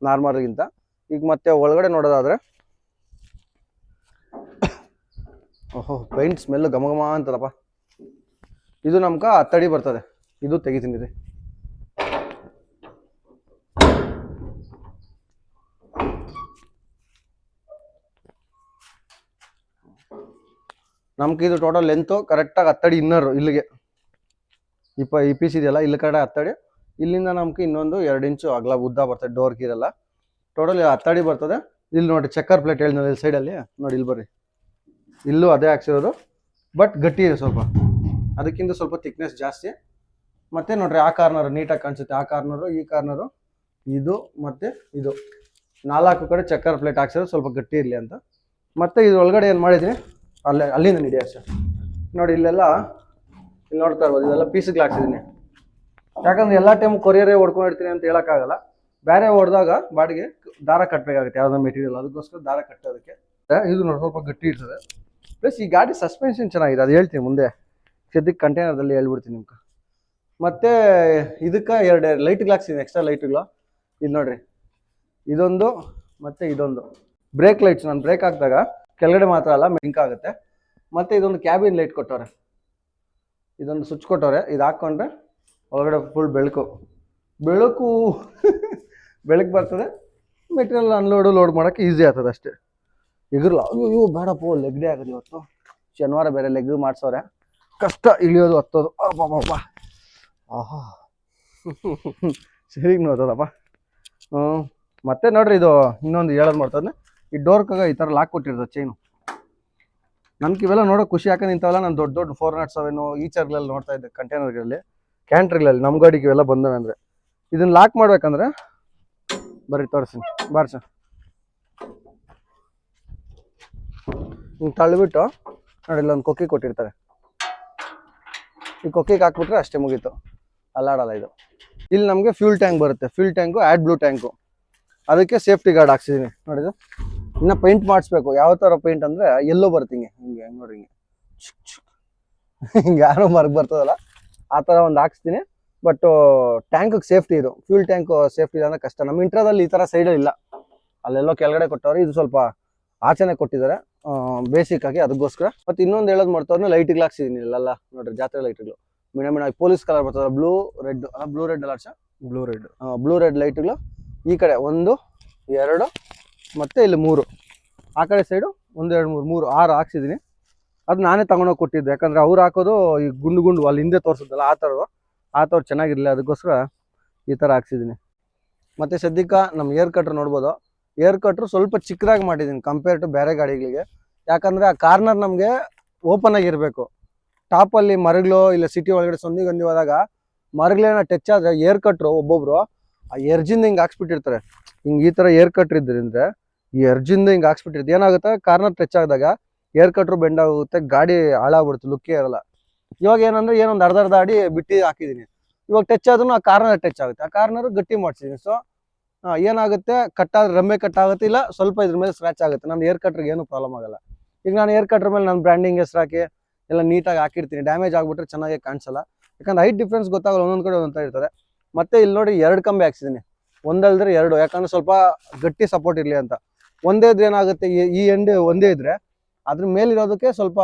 ನಾರ್ಮಲ್ಗಿಂತ ಈಗ ಮತ್ತೆ ಒಳಗಡೆ ನೋಡೋದಾದ್ರೆ ಓಹೋ ಪೈಂಟ್ ಸ್ಮೆಲ್ ಘಮ ಘಮ ಅಂತದಪ್ಪ ಇದು ನಮ್ಗೆ ಹತ್ತಡಿ ಬರ್ತದೆ. ಇದು ತೆಗಿತೀನಿ. ರೀ ನಮ್ಗೆ ಇದು ಟೋಟಲ್ ಲೆಂತು ಕರೆಕ್ಟಾಗಿ ಹತ್ತಡಿ ಇನ್ನರು ಇಲ್ಲಿಗೆ. ಇಪ್ಪ ಈ ಪೀಸ್ ಇದೆಯಲ್ಲ, ಇಲ್ಲಿ ಕಡೆ ಹತ್ತಡಿ ಇಲ್ಲಿಂದ ನಮ್ಗೆ ಇನ್ನೊಂದು ಎರಡು ಇಂಚು ಅಗಲ ಉದ್ದ ಬರ್ತದೆ ಡೋರ್ ಕೀರೆಲ್ಲ ಟೋಟಲ್ ಹತ್ತಡಿ ಬರ್ತದೆ. ಇಲ್ಲಿ ನೋಡಿ ಚೆಕ್ಕರ್ ಪ್ಲೇಟ್ ಹೇಳಿದ್ನಲ್ಲ ಇಲ್ಲಿ ಸೈಡಲ್ಲಿ ನೋಡಿ, ಇಲ್ಲಿ ಬರ್ರಿ. ಇಲ್ಲೂ ಅದೇ ಹಾಕ್ಸಿರೋದು. ಬಟ್ ಗಟ್ಟಿ ಇದೆ ಸ್ವಲ್ಪ. ಅದಕ್ಕಿಂತ ಸ್ವಲ್ಪ ತಿಕ್ನೆಸ್ ಜಾಸ್ತಿ. ಮತ್ತೆ ನೋಡ್ರಿ, ಆ ಕಾರ್ನರ್ ನೀಟಾಗಿ ಕಾಣಿಸುತ್ತೆ. ಆ ಕಾರ್ನರು ಈ ಕಾರ್ನರು ಇದು ಮತ್ತೆ ಇದು. ನಾಲ್ಕು ಕಡೆ ಚಕ್ಕರ್ ಪ್ಲೇಟ್ ಹಾಕ್ಸಿರೋದು ಸ್ವಲ್ಪ ಗಟ್ಟಿ ಇರಲಿ ಅಂತ. ಮತ್ತೆ ಇದು ಒಳಗಡೆ ಏನು ಮಾಡಿದ್ರಿ? ಅಲ್ಲೇ, ಅಲ್ಲಿಂದ ನಿಡಿ ಅಷ್ಟೇ. ನೋಡಿ, ಇಲ್ಲೆಲ್ಲ, ಇಲ್ಲಿ ನೋಡ್ತಾ ಇರ್ಬೋದು. ಇದೆಲ್ಲ ಪೀಸ್ಗಳು ಹಾಕ್ಸಿದ್ದೀನಿ. ಯಾಕಂದ್ರೆ ಎಲ್ಲ ಟೈಮ್ ಕೊರಿಯರೇ ಹೊಡ್ಕೊಂಡಿರ್ತೀನಿ ಅಂತ ಹೇಳೋಕ್ಕಾಗಲ್ಲ ಬೇರೆ ಹೊಡೆದಾಗ ಬಾಡಿಗೆ ದಾರ ಕಟ್ಟಬೇಕಾಗುತ್ತೆ ಯಾವುದೋ ಮೆಟೀರಿಯಲ್ ಅದಕ್ಕೋಸ್ಕರ ದಾರ ಕಟ್ಟೋದಕ್ಕೆ. ಇದು ನೋಡಿ, ಸ್ವಲ್ಪ ಗಟ್ಟಿ ಇರ್ತದೆ. ಪ್ಲಸ್ ಈ ಗಾಡಿ ಸಸ್ಪೆನ್ಷನ್ ಚೆನ್ನಾಗಿದೆ, ಅದು ಹೇಳ್ತೀನಿ ಮುಂದೆ. ಸದ್ಯಕ್ಕೆ ಕಂಟೈನರ್ದಲ್ಲಿ ಹೇಳ್ಬಿಡ್ತೀನಿ ನಿಮ್ಗೆ. ಮತ್ತೆ ಇದಕ್ಕೆ ಎರಡು ಲೈಟ್ ಗ್ಲಾಕ್ಸ್ ಇದೆ ಎಕ್ಸ್ಟ್ರಾ ಲೈಟ್ಗಳು ಇದು ನೋಡ್ರಿ. ಇದೊಂದು ಮತ್ತೆ ಇದೊಂದು. ಬ್ರೇಕ್ ಲೈಟ್ಸ್ ನಾನು ಬ್ರೇಕ್ ಹಾಕಿದಾಗ ಕೆಳಗಡೆ ಮಾತ್ರ ಅಲ್ಲ ಮಿಂಕ್ ಆಗುತ್ತೆ. ಮತ್ತೆ ಇದೊಂದು ಕ್ಯಾಬಿನ್ ಲೈಟ್ ಕೊಟ್ಟವ್ರೆ. ಇದೊಂದು ಸ್ವಿಚ್ ಕೊಟ್ಟವ್ರೆ, ಇದು ಹಾಕ್ಕೊಂಡ್ರೆ ಒಳಗಡೆ ಫುಲ್ ಬೆಳಕು. ಬೆಳಕು (laughs) ಬೆಳಕು ಬರ್ತದೆ. ಮೆಟೀರಿಯಲ್ ಅನ್ಲೋಡು ಲೋಡ್ ಮಾಡೋಕ್ಕೆ ಈಸಿ ಆಗ್ತದೆ ಅಷ್ಟೇ. ಎಗರ್ಲ. ಅಯ್ಯೋ ಬೇಡಪ್ಪ ಲೆಗ್ ಡೇ ಆಗೋದು ಇವತ್ತು. ಶನಿವಾರ ಬೇರೆ ಲೆಗ್ ಮಾಡಿಸೋರೆ ಕಷ್ಟ ಇಳಿಯೋದು ಹತ್ತೋದು. ಅಪ್ಪ ಆಹಾ. (laughs) ಸರಿ ನೋಡ್ತದಪ್ಪ ಹ್ಞೂ ಮತ್ತೆ ನೋಡ್ರಿ ಇದು ಇನ್ನೊಂದು ಹೇಳೋದು ಮಾಡ್ತದೆ ಈ ಡೋರ್ಕಾಗ ಈ ಥರ ಲಾಕ್ ಕೊಟ್ಟಿರ್ತದೆ ಚೈನು ನಮ್ಗೆ ಇವೆಲ್ಲ ನೋಡೋ ಖುಷಿ ಯಾಕಂದ್ರೆ ಇಂಥವೆಲ್ಲ ನಾನು ದೊಡ್ಡ ದೊಡ್ಡ ಫೋರ್ ನಾಟ್ ಸೆವೆನು ಈಚರ್ಗಳಲ್ಲಿ ನೋಡ್ತಾ ಇದ್ದೆ ಕಂಟೈನರ್ಗಳಲ್ಲಿ ಕ್ಯಾಂಟ್ರಿಗಳಲ್ಲಿ ನಮ್ಮ ಗಾಡಿಗೆ ಇವೆಲ್ಲ ಬಂದವೆ ಅಂದರೆ. ಇದನ್ನ ಲಾಕ್ ಮಾಡ್ಬೇಕಂದ್ರೆ ಬರ್ರಿ ತೋರಿಸ್ತೀನಿ. ಬಾರ್ಸ ಹಿಂಗೆ ತಳ್ಳಿಬಿಟ್ಟು ನೋಡಿ, ಇಲ್ಲೊಂದು ಕೊಕ್ಕಿ ಕೊಟ್ಟಿರ್ತಾರೆ. ಈ ಕೊಕ್ಕಿಗೆ ಹಾಕ್ಬಿಟ್ರೆ ಅಷ್ಟೇ ಮುಗೀತು. ಅಲ್ಲಾಡಲ್ಲ ಇದು. ಇಲ್ಲಿ ನಮಗೆ ಫ್ಯೂಲ್ ಟ್ಯಾಂಕ್ ಬರುತ್ತೆ. Fuel tank AdBlue tank ಅದಕ್ಕೆ ಸೇಫ್ಟಿ ಗಾರ್ಡ್ ಹಾಕ್ಸಿದ್ದೀನಿ ನೋಡಿದು ಇನ್ನು ಪೇಂಟ್ ಮಾಡಿಸ್ಬೇಕು. ಯಾವ ಥರ ಪೇಂಟ್ ಅಂದರೆ ಎಲ್ಲೋ ಬರುತ್ತೆ ಹಿಂಗೆ. ಹಿಂಗೆ ನೋಡಿ ಹಿಂಗೆ. ಹಿಂಗೆ ಯಾರೋ ಮರ್ಗ್ ಬರ್ತದಲ್ಲ. ಆ ಥರ ಒಂದು ಹಾಕ್ಸ್ತೀನಿ. ಬಟ್ ಟ್ಯಾಂಕಿಗೆ ಸೇಫ್ಟಿ ಇದು. ಫ್ಯೂಲ್ ಟ್ಯಾಂಕ್ ಸೇಫ್ಟಿ ಅಂದ್ರೆ ಕಷ್ಟ. ನಮ್ಮ ಇಂಟ್ರದಲ್ಲಿ ಈ ಥರ ಸೈಡಲ್ಲಿ ಇಲ್ಲ. ಅಲ್ಲೆಲ್ಲೋ ಕೆಳಗಡೆ ಕೊಟ್ಟವ್ರೆ ಇದು ಸ್ವಲ್ಪ ಆಚೆನೆ ಕೊಟ್ಟಿದ್ದಾರೆ. ಬೇಸಿಕ್ ಆಗಿ ಅದಕ್ಕೋಸ್ಕರ. ಮತ್ತೆ ಇನ್ನೊಂದು ಹೇಳೋದು ಮಾಡ್ತವ್ರೆ ಲೈಟ್ಗಳು ಹಾಕ್ಸಿದ್ದೀನಿ ಇಲ್ಲೆಲ್ಲ ನೋಡ್ರಿ ಜಾತ್ರೆ ಲೈಟ್ಗಳು ಮಿಣ ಮಿಣ ಪೊಲೀಸ್ ಕಲರ್ ಬರ್ತದೆ. ಬ್ಲೂ ರೆಡ್ ಬ್ಲೂ ರೆಡ್ ಅಲ್ಲ ಬ್ಲೂ ರೆಡ್ ಬ್ಲೂ ರೆಡ್ ಲೈಟ್ಗಳು ಈ ಕಡೆ ಒಂದು ಎರಡು ಮತ್ತೆ ಇಲ್ಲಿ ಮೂರು. ಆ ಕಡೆ ಸೈಡು ಒಂದು ಎರಡು ಮೂರು ಮೂರು ಆರು ಹಾಕ್ಸಿದ್ದೀನಿ ಅದು ನಾನೇ ತಗೊಂಡೋಗಿ ಕೊಟ್ಟಿದ್ದೆ. ಯಾಕಂದ್ರೆ ಅವ್ರು ಹಾಕೋದು ಈ ಗುಂಡು ಗುಂಡು, ಅಲ್ಲಿ ಹಿಂದೆ ತೋರಿಸೋದಲ್ಲ ಆ ಥರ ಆ ಥರ ಚೆನ್ನಾಗಿರಲಿಲ್ಲ. ಅದಕ್ಕೋಸ್ಕರ ಈ ಥರ ಹಾಕ್ಸಿದ್ದೀನಿ. ಮತ್ತು ಸದ್ಯಕ್ಕೆ ನಮ್ಮ ಏರ್ ಕಟ್ರ್ ನೋಡ್ಬೋದು. ಏರ್ ಕಟ್ರು ಸ್ವಲ್ಪ ಚಿಕ್ಕದಾಗಿ ಮಾಡಿದ್ದೀನಿ ಕಂಪೇರ್ ಟು ಬೇರೆ ಗಾಡಿಗಳಿಗೆ. ಯಾಕಂದರೆ ಆ ಕಾರ್ನರ್ ನಮಗೆ ಓಪನ್ ಆಗಿರಬೇಕು. ಟಾಪಲ್ಲಿ ಮರಗಳು ಇಲ್ಲ ಸಿಟಿ ಒಳಗಡೆ ಸಂದಿಗೊಂದಿ ಹೋದಾಗ ಮರಗಳೇನ ಟಚ್ ಆದ್ರೆ ಏರ್ ಕಟ್ರು ಒಬ್ಬೊಬ್ರು, ಆ ಎರ್ಜಿಂದ ಹಿಂಗೆ ಹಾಕ್ಸ್ಬಿಟ್ಟಿರ್ತಾರೆ. ಹಿಂಗೆ ಈ ತರ ಏರ್ ಕಟ್ರ್ ಇದ್ರಿಂದ ಈ ಎರ್ಜಿಂದ ಹಿಂಗೆ ಹಾಕ್ಸ್ಬಿಟ್ಟಿರ್ತಾರೆ ಏನಾಗುತ್ತೆ? ಕಾರ್ನರ್ ಟಚ್ ಆದಾಗ ಏರ್ ಕಟ್ರು ಬೆಂಡ್ ಆಗುತ್ತೆ, ಗಾಡಿ ಹಾಳಾಗ್ಬಿಡುತ್ತೆ, ಲುಕ್ಕೇ ಇರಲ್ಲ. ಇವಾಗ ಏನಂದ್ರೆ ಏನೊಂದು ಅರ್ಧ ಅರ್ಧ ಅಡಿ ಬಿಟ್ಟು ಹಾಕಿದೀನಿ. ಇವಾಗ ಟಚ್ ಆದ್ರೂ ಆ ಕಾರ್ನರ್ ಟಚ್ ಆಗುತ್ತೆ. ಆ ಕಾರ್ನರ್ ಗಟ್ಟಿ ಮಾಡ್ಸಿದೀನಿ. ಸೊ ಏನಾಗುತ್ತೆ? ಕಟ್ಟಾದ್ರೆ ರಮ್ಮೆ ಕಟ್ ಆಗುತ್ತೆ, ಇಲ್ಲ ಸ್ವಲ್ಪ ಇದ್ರ ಮೇಲೆ ಸ್ಕ್ರಾಚ್ ಆಗುತ್ತೆ. ನನ್ನ ಏರ್ ಕಟ್ರಿಗೆ ಏನು ಪ್ರಾಬ್ಲಮ್ ಆಗಲ್ಲ. ಈಗ ನಾನು ಏರ್ ಕಟ್ರ ಮೇಲೆ ನನ್ನ ಬ್ರ್ಯಾಂಡಿಂಗ್ ಹೆಸರು ಹಾಕಿ, ಎಲ್ಲ ನೀಟಾಗಿ ಹಾಕಿರ್ತೀನಿ. ಡ್ಯಾಮೇಜ್ ಆಗ್ಬಿಟ್ರೆ ಚೆನ್ನಾಗಿ ಕಾಣಿಸಲ್ಲ. ಯಾಕಂದ್ರೆ ಹೈಟ್ ಡಿಫ್ರೆನ್ಸ್ ಗೊತ್ತಾಗಲ್ಲ, ಒಂದೊಂದು ಕಡೆ ಒಂದೊಂದು ಇರ್ತದೆ. ಮತ್ತೆ ಇಲ್ಲಿ ನೋಡಿ ಎರಡು ಕಂಬಿ ಹಾಕ್ಸಿದ್ದೀನಿ ಒಂದಲ್ದ್ರೆ ಎರಡು. ಯಾಕಂದ್ರೆ ಸ್ವಲ್ಪ ಗಟ್ಟಿ ಸಪೋರ್ಟ್ ಇರಲಿ ಅಂತ. ಒಂದೇ ಇದ್ರೆ ಏನಾಗುತ್ತೆ? ಈ ಎಂಡ್ ಒಂದೇ ಇದ್ರೆ ಅದ್ರ ಮೇಲಿರೋದಕ್ಕೆ ಸ್ವಲ್ಪ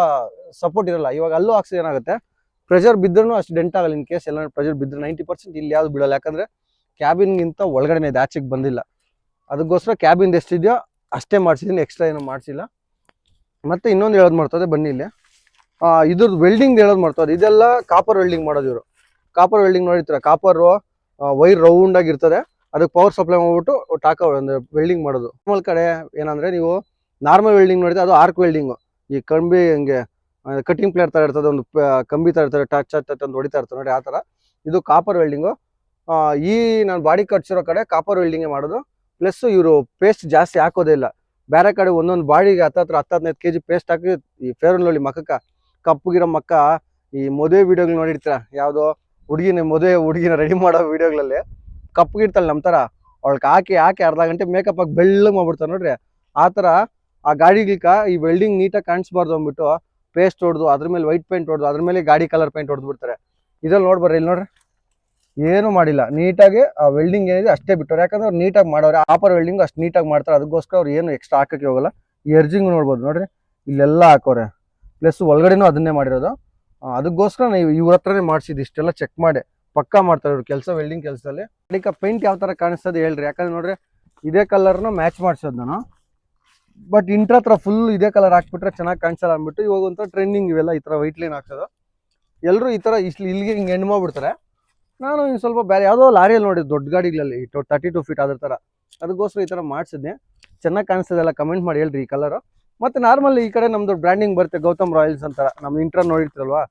ಸಪೋರ್ಟ್ ಇರಲ್ಲ. ಇವಾಗ ಅಲ್ಲೂ ಆಕ್ಸಿಜನ್ ಏನಾಗುತ್ತೆ ಪ್ರೆಷರ್ ಬಿದ್ದರೂ ಅಷ್ಟು ಡೆಂಟ್ ಆಗಲ್ಲ ಇನ್ ಕೇಸ್ ಎಲ್ಲ ಪ್ರೆಷರ್ ಬಿದ್ದರೆ ನೈಂಟಿ ಪರ್ಸೆಂಟ್ ಇಲ್ಲಿ ಯಾವ್ದು ಬಿಡಲ್ಲ ಯಾಕಂದ್ರೆ ಕ್ಯಾಬಿನ್ಗಿಂತ ಗಿಂತ ಇದೆ ಆಚೆಗೆ ಬಂದಿಲ್ಲ. ಅದಕ್ಕೋಸ್ಕರ ಕ್ಯಾಬಿನ್ ಎಷ್ಟಿದೆಯೋ ಅಷ್ಟೇ ಮಾಡಿಸಿದ್ದೀನಿ ಎಕ್ಸ್ಟ್ರಾ ಏನೂ ಮಾಡಿಸಿಲ್ಲ. ಮತ್ತೆ ಇನ್ನೊಂದು ಹೇಳೋದು ಮಾಡ್ತದೆ ಬನ್ನಿ ಇಲ್ಲಿ. ಇದ್ರದ್ದು ವೆಲ್ಡಿಂಗ್ ಹೇಳೋದು ಮಾಡ್ತದೆ. ಇದೆಲ್ಲ ಕಾಪರ್ ವೆಲ್ಡಿಂಗ್ ಮಾಡೋದು ಇವರು. ಕಾಪರ್ ವೆಲ್ಡಿಂಗ್ ನೋಡಿರ್ತಾರೆ? ಕಾಪರ್ ವೈರ್ ರೌಂಡ್ ಆಗಿ ಇರ್ತದೆ ಅದಕ್ಕೆ ಪವರ್ ಸಪ್ಲೈ ಮಾಡ್ಬಿಟ್ಟು ಟಾಕ ವೆಲ್ಡಿಂಗ್ ಮಾಡೋದು. ನಾರ್ಮಲ್ ಕಡೆ ಏನಂದ್ರೆ ನೀವು ನಾರ್ಮಲ್ ವೆಲ್ಡಿಂಗ್ ನೋಡಿದ್ರೆ ಅದು ಆರ್ಕ್ ವೆಲ್ಡಿಂಗು ಈ ಕಂಬಿ ಹಂಗೆ ಕಟಿಂಗ್ ಪ್ಲೇಟ್ ತರ ಇರ್ತದೆ, ಒಂದು ಕಂಬಿ ತರ ಇರ್ತದೆ ಟಚ್ ಟಚ್ ಅಂತ ಹೊಡಿತಾ ಇರ್ತದೆ ನೋಡಿ ಆ ಥರ ಇದು ಕಾಪರ್ ವೆಲ್ಡಿಂಗು ಈ ನಾನು ಬಾಡಿ ಕಟ್ಸಿರೋ ಕಡೆ ಕಾಪರ್ ವೆಲ್ಡಿಂಗ್ ಮಾಡೋದು. ಪ್ಲಸ್ ಇವರು ಪೇಸ್ಟ್ ಜಾಸ್ತಿ ಹಾಕೋದೇ ಇಲ್ಲ. ಬೇರೆ ಕಡೆ ಒಂದೊಂದು ಬಾಡಿಗೆ ಹತ್ತತ್ರ ಹತ್ತು ಹದಿನೈದು ಕೆ ಜಿ ಪೇಸ್ಟ್ ಹಾಕಿ ಈ ಫೇರನ್ ಲವ್ಲಿ ಮಕ್ಕಕ್ಕ ಕಪ್ಪಗಿರೋ ಮಕ್ಕ, ಈ ಮದುವೆ ವಿಡಿಯೋಗಳು ನೋಡಿರ್ತೀರ? ಯಾವುದೋ ಹುಡುಗಿನ ಮದುವೆ, ಹುಡುಗಿನ ರೆಡಿ ಮಾಡೋ ವೀಡಿಯೋಗಳಲ್ಲಿ ಕಪ್ಪಗಿರ್ತಾಳೆ ನಮ್ಮ ಥರ ಅವಳಿಗೆ ಹಾಕಿ ಹಾಕಿ ಅರ್ಧ ಗಂಟೆ ಮೇಕಪ್ ಹಾಕಿ ಬೆಳ್ಳಗೆ ಮಾಡ್ಬಿಡ್ತಾರೆ ನೋಡ್ರಿ. ಆ ಥರ ಆ ಗಾಡಿಗಿಲ್ಕ ಈ ವೆಲ್ಡಿಂಗ್ ನೀಟಾಗಿ ಕಾಣಿಸ್ಬಾರ್ದು ಅಂದ್ಬಿಟ್ಟು ಪೇಸ್ಟ್ ಹೊಡೆದು, ಅದ್ರ ಮೇಲೆ ವೈಟ್ ಪೇಂಟ್ ಹೊಡೆದು, ಅದ್ರ ಮೇಲೆ ಗಾಡಿ ಕಲರ್ ಪೇಂಟ್ ಹೊಡೆದು ಬಿಡ್ತಾರೆ ಇದ್ರಲ್ಲಿ ನೋಡ್ಬರ್ರಿ, ಇಲ್ಲಿ ನೋಡ್ರಿ. ಏನು ಮಾಡಿಲ್ಲ. ನೀಟಾಗಿ ಆ ವೆಲ್ಡಿಂಗ್ ಏನಿದೆ ಅಷ್ಟೇ ಬಿಟ್ಟವ್ರೆ. ಯಾಕಂದ್ರೆ ಅವ್ರು ನೀಟಾಗಿ ಮಾಡೋರು ಆಪರ್ ವೆಲ್ಡಿಂಗ್ ಅಷ್ಟು ನೀಟಾಗಿ ಮಾಡ್ತಾರೆ. ಅದಕ್ಕೋಸ್ಕರ ಅವ್ರು ಏನು ಎಕ್ಸ್ಟ್ರಾ ಹಾಕಕ್ಕೆ ಹೋಗಲ್ಲ. ಎರ್ಜಿಂಗ್ ನೋಡ್ಬೋದು, ನೋಡ್ರಿ. ಇಲ್ಲೆಲ್ಲ ಹಾಕೋರೆ. ಪ್ಲಸ್ ಒಳಗಡೆನೂ ಅದನ್ನೇ ಮಾಡಿರೋದು. ಅದಕ್ಕೋಸ್ಕರ ನೀವು ಇವ್ರ ಹತ್ರನೇ ಮಾಡಿಸಿದ್ದು ಇಷ್ಟೆಲ್ಲ ಚೆಕ್ ಮಾಡಿ. ಪಕ್ಕಾ ಮಾಡ್ತಾರೆ ಇವ್ರು ಕೆಲಸ ವೆಲ್ಡಿಂಗ್ ಕೆಲಸದಲ್ಲಿ. ಅದಕ್ಕೆ ಪೇಂಟ್ ಯಾವ ಥರ ಕಾಣಿಸ್ತದೆ ಹೇಳ್ರಿ. ಯಾಕಂದ್ರೆ ನೋಡ್ರಿ, ಇದೇ ಕಲರ್ನ ಮ್ಯಾಚ್ ಮಾಡಿಸೋದು ನಾನು. ಬಟ್ ಇಂಟ್ರ ಹತ್ರ ಫುಲ್ ಇದೇ ಕಲರ್ ಹಾಕ್ಬಿಟ್ರೆ ಚೆನ್ನಾಗಿ ಕಾಣಿಸಲ್ಲ ಅಂದ್ಬಿಟ್ಟು ಇವಾಗ ಒಂಥರ ಟ್ರೆಂಡಿಂಗ್ ಇವೆಲ್ಲ ಈ ಥರ ವೈಟ್ ಲೈನ್ ಹಾಕ್ಸೋದು. ಎಲ್ಲರೂ ಈ ಥರ ಇಷ್ಟು ಇಲ್ಲಿಗೆ ಹಿಂಗೆ ಹೆಣ್ಣು ಮಾಡ್ಬಿಡ್ತಾರೆ. ನಾನು ಇನ್ನು ಸ್ವಲ್ಪ ಬೇರೆ ಯಾವುದೋ ಲಾರಿಯಲ್ಲಿ ನೋಡಿದ್ದು, ದೊಡ್ಡ ಗಾಡಿಗಳಲ್ಲಿ ತರ್ಟಿ ಟು ಫೀಟ್ ಅದ್ರ ಥರ ಅದಕ್ಕೋಸ್ಕರ ಈ ಥರ ಮಾಡಿಸಿದ್ದೆ. ಚೆನ್ನಾಗಿ ಕಾಣಿಸ್ತದೆಲ್ಲ ಕಮೆಂಟ್ ಮಾಡಿ ಹೇಳ್ರಿ ಈ ಕಲರು ಮತ್ತು ನಾರ್ಮಲ್ ಈ ಕಡೆ ನಮ್ಮದು ಬ್ರ್ಯಾಂಡಿಂಗ್ ಬರುತ್ತೆ, ಗೌತಮ್ ರಾಯಲ್ಸ್ ಅಂತ. ನಮ್ಮ ಇಂಟ್ರ ನೋಡಿರ್ತೀರಲ್ವಾ?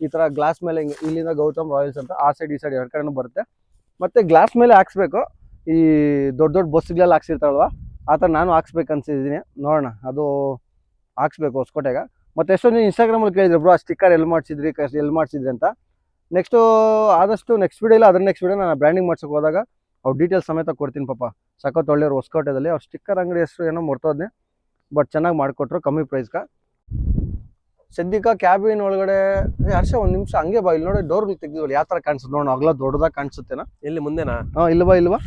ಈ ಥರ ಗ್ಲಾಸ್ ಮೇಲೆ ಹಿಂಗೆ, ಇಲ್ಲಿಂದ ಗೌತಮ್ ರಾಯಲ್ಸ್ ಅಂತ, ಆ ಸೈಡ್ ಈ ಸೈಡ್ ಎರಡು ಕಡೆನೂ ಬರುತ್ತೆ. ಮತ್ತು ಗ್ಲಾಸ್ ಮೇಲೆ ಹಾಕ್ಸ್ಬೇಕು. ಈ ದೊಡ್ಡ ದೊಡ್ಡ ಬಸ್ಗಳೆಲ್ಲ ಹಾಕ್ಸಿರ್ತಾರಲ್ವಾ? ಆ ಥರ ನಾನು ಹಾಕ್ಸ್ಬೇಕು ಅನ್ಸಿದ್ದೀನಿ ನೋಡೋಣ ಅದು ಹಾಕ್ಸ್ಬೇಕು ಹೊಸಕೋಟೆಗೆ. ಮತ್ತು ಎಷ್ಟೊಂದು ಇನ್ಸ್ಟಾಗ್ರಾಮಲ್ಲಿ ಕೇಳಿದ್ರು ಬ್ರೋ ಆ ಸ್ಟಿಕ್ಕರ್ ಎಲ್ಲಿ ಮಾಡಿಸಿದ್ರಿ ಎಲ್ಲಿ ಮಾಡಿಸಿದ್ರಿ ಅಂತ. ನೆಕ್ಸ್ಟು ಆದಷ್ಟು ನೆಕ್ಸ್ಟ್ ವೀಡಿಯೋ ಇಲ್ಲ ಅದ್ರ ನೆಕ್ಸ್ಟ್ ವೀಡಿಯೋ ನಾನು ಬ್ರ್ಯಾಂಡಿಂಗ್ ಮಾಡ್ಸೋಕೆ ಹೋದಾಗ ಅವ್ರು ಡೀಟೇಲ್ಸ್ ಸಮೇತ ಕೊಡ್ತೀನಿ ಪಾಪ. ಸಖತ್ ಒಳ್ಳೆಯವ್ರು ಹೊಸಕೋಟೆದಲ್ಲಿ. ಅವ್ರು ಸ್ಟಿಕ್ಕರ್ ಅಂಗಡಿ ಹೆಸರು ಏನೋ ಮರ್ತೋದ್ನೆ ಬಟ್ ಚೆನ್ನಾಗಿ ಮಾಡಿಕೊಟ್ರು ಕಮ್ಮಿ ಪ್ರೈಸ್ಗೆ ಸದ್ಯಕ್ಕೆ ಕ್ಯಾಬಿನ್ ಒಳಗಡೆ ಹರ್ಷ ಒಂದು ನಿಮಿಷ ಹಂಗೆ ಬಾ. ಇಲ್ಲಿ ನೋಡಿ ಡೋರ್ ತೆಗ್ದಿವಲ್ಲ ಯಾವ ಥರ ಕಾಣಿಸುತ್ತೆ ನೋಡೋಣ. ಅಗ್ಲ ದೊಡ್ಡದಾಗ ಕಾಣಿಸುತ್ತೇನಾ. ಎಲ್ಲಿ ಮುಂದೆನಾ? ಹಾಂ ಇಲ್ವಾ ಇಲ್ವಾ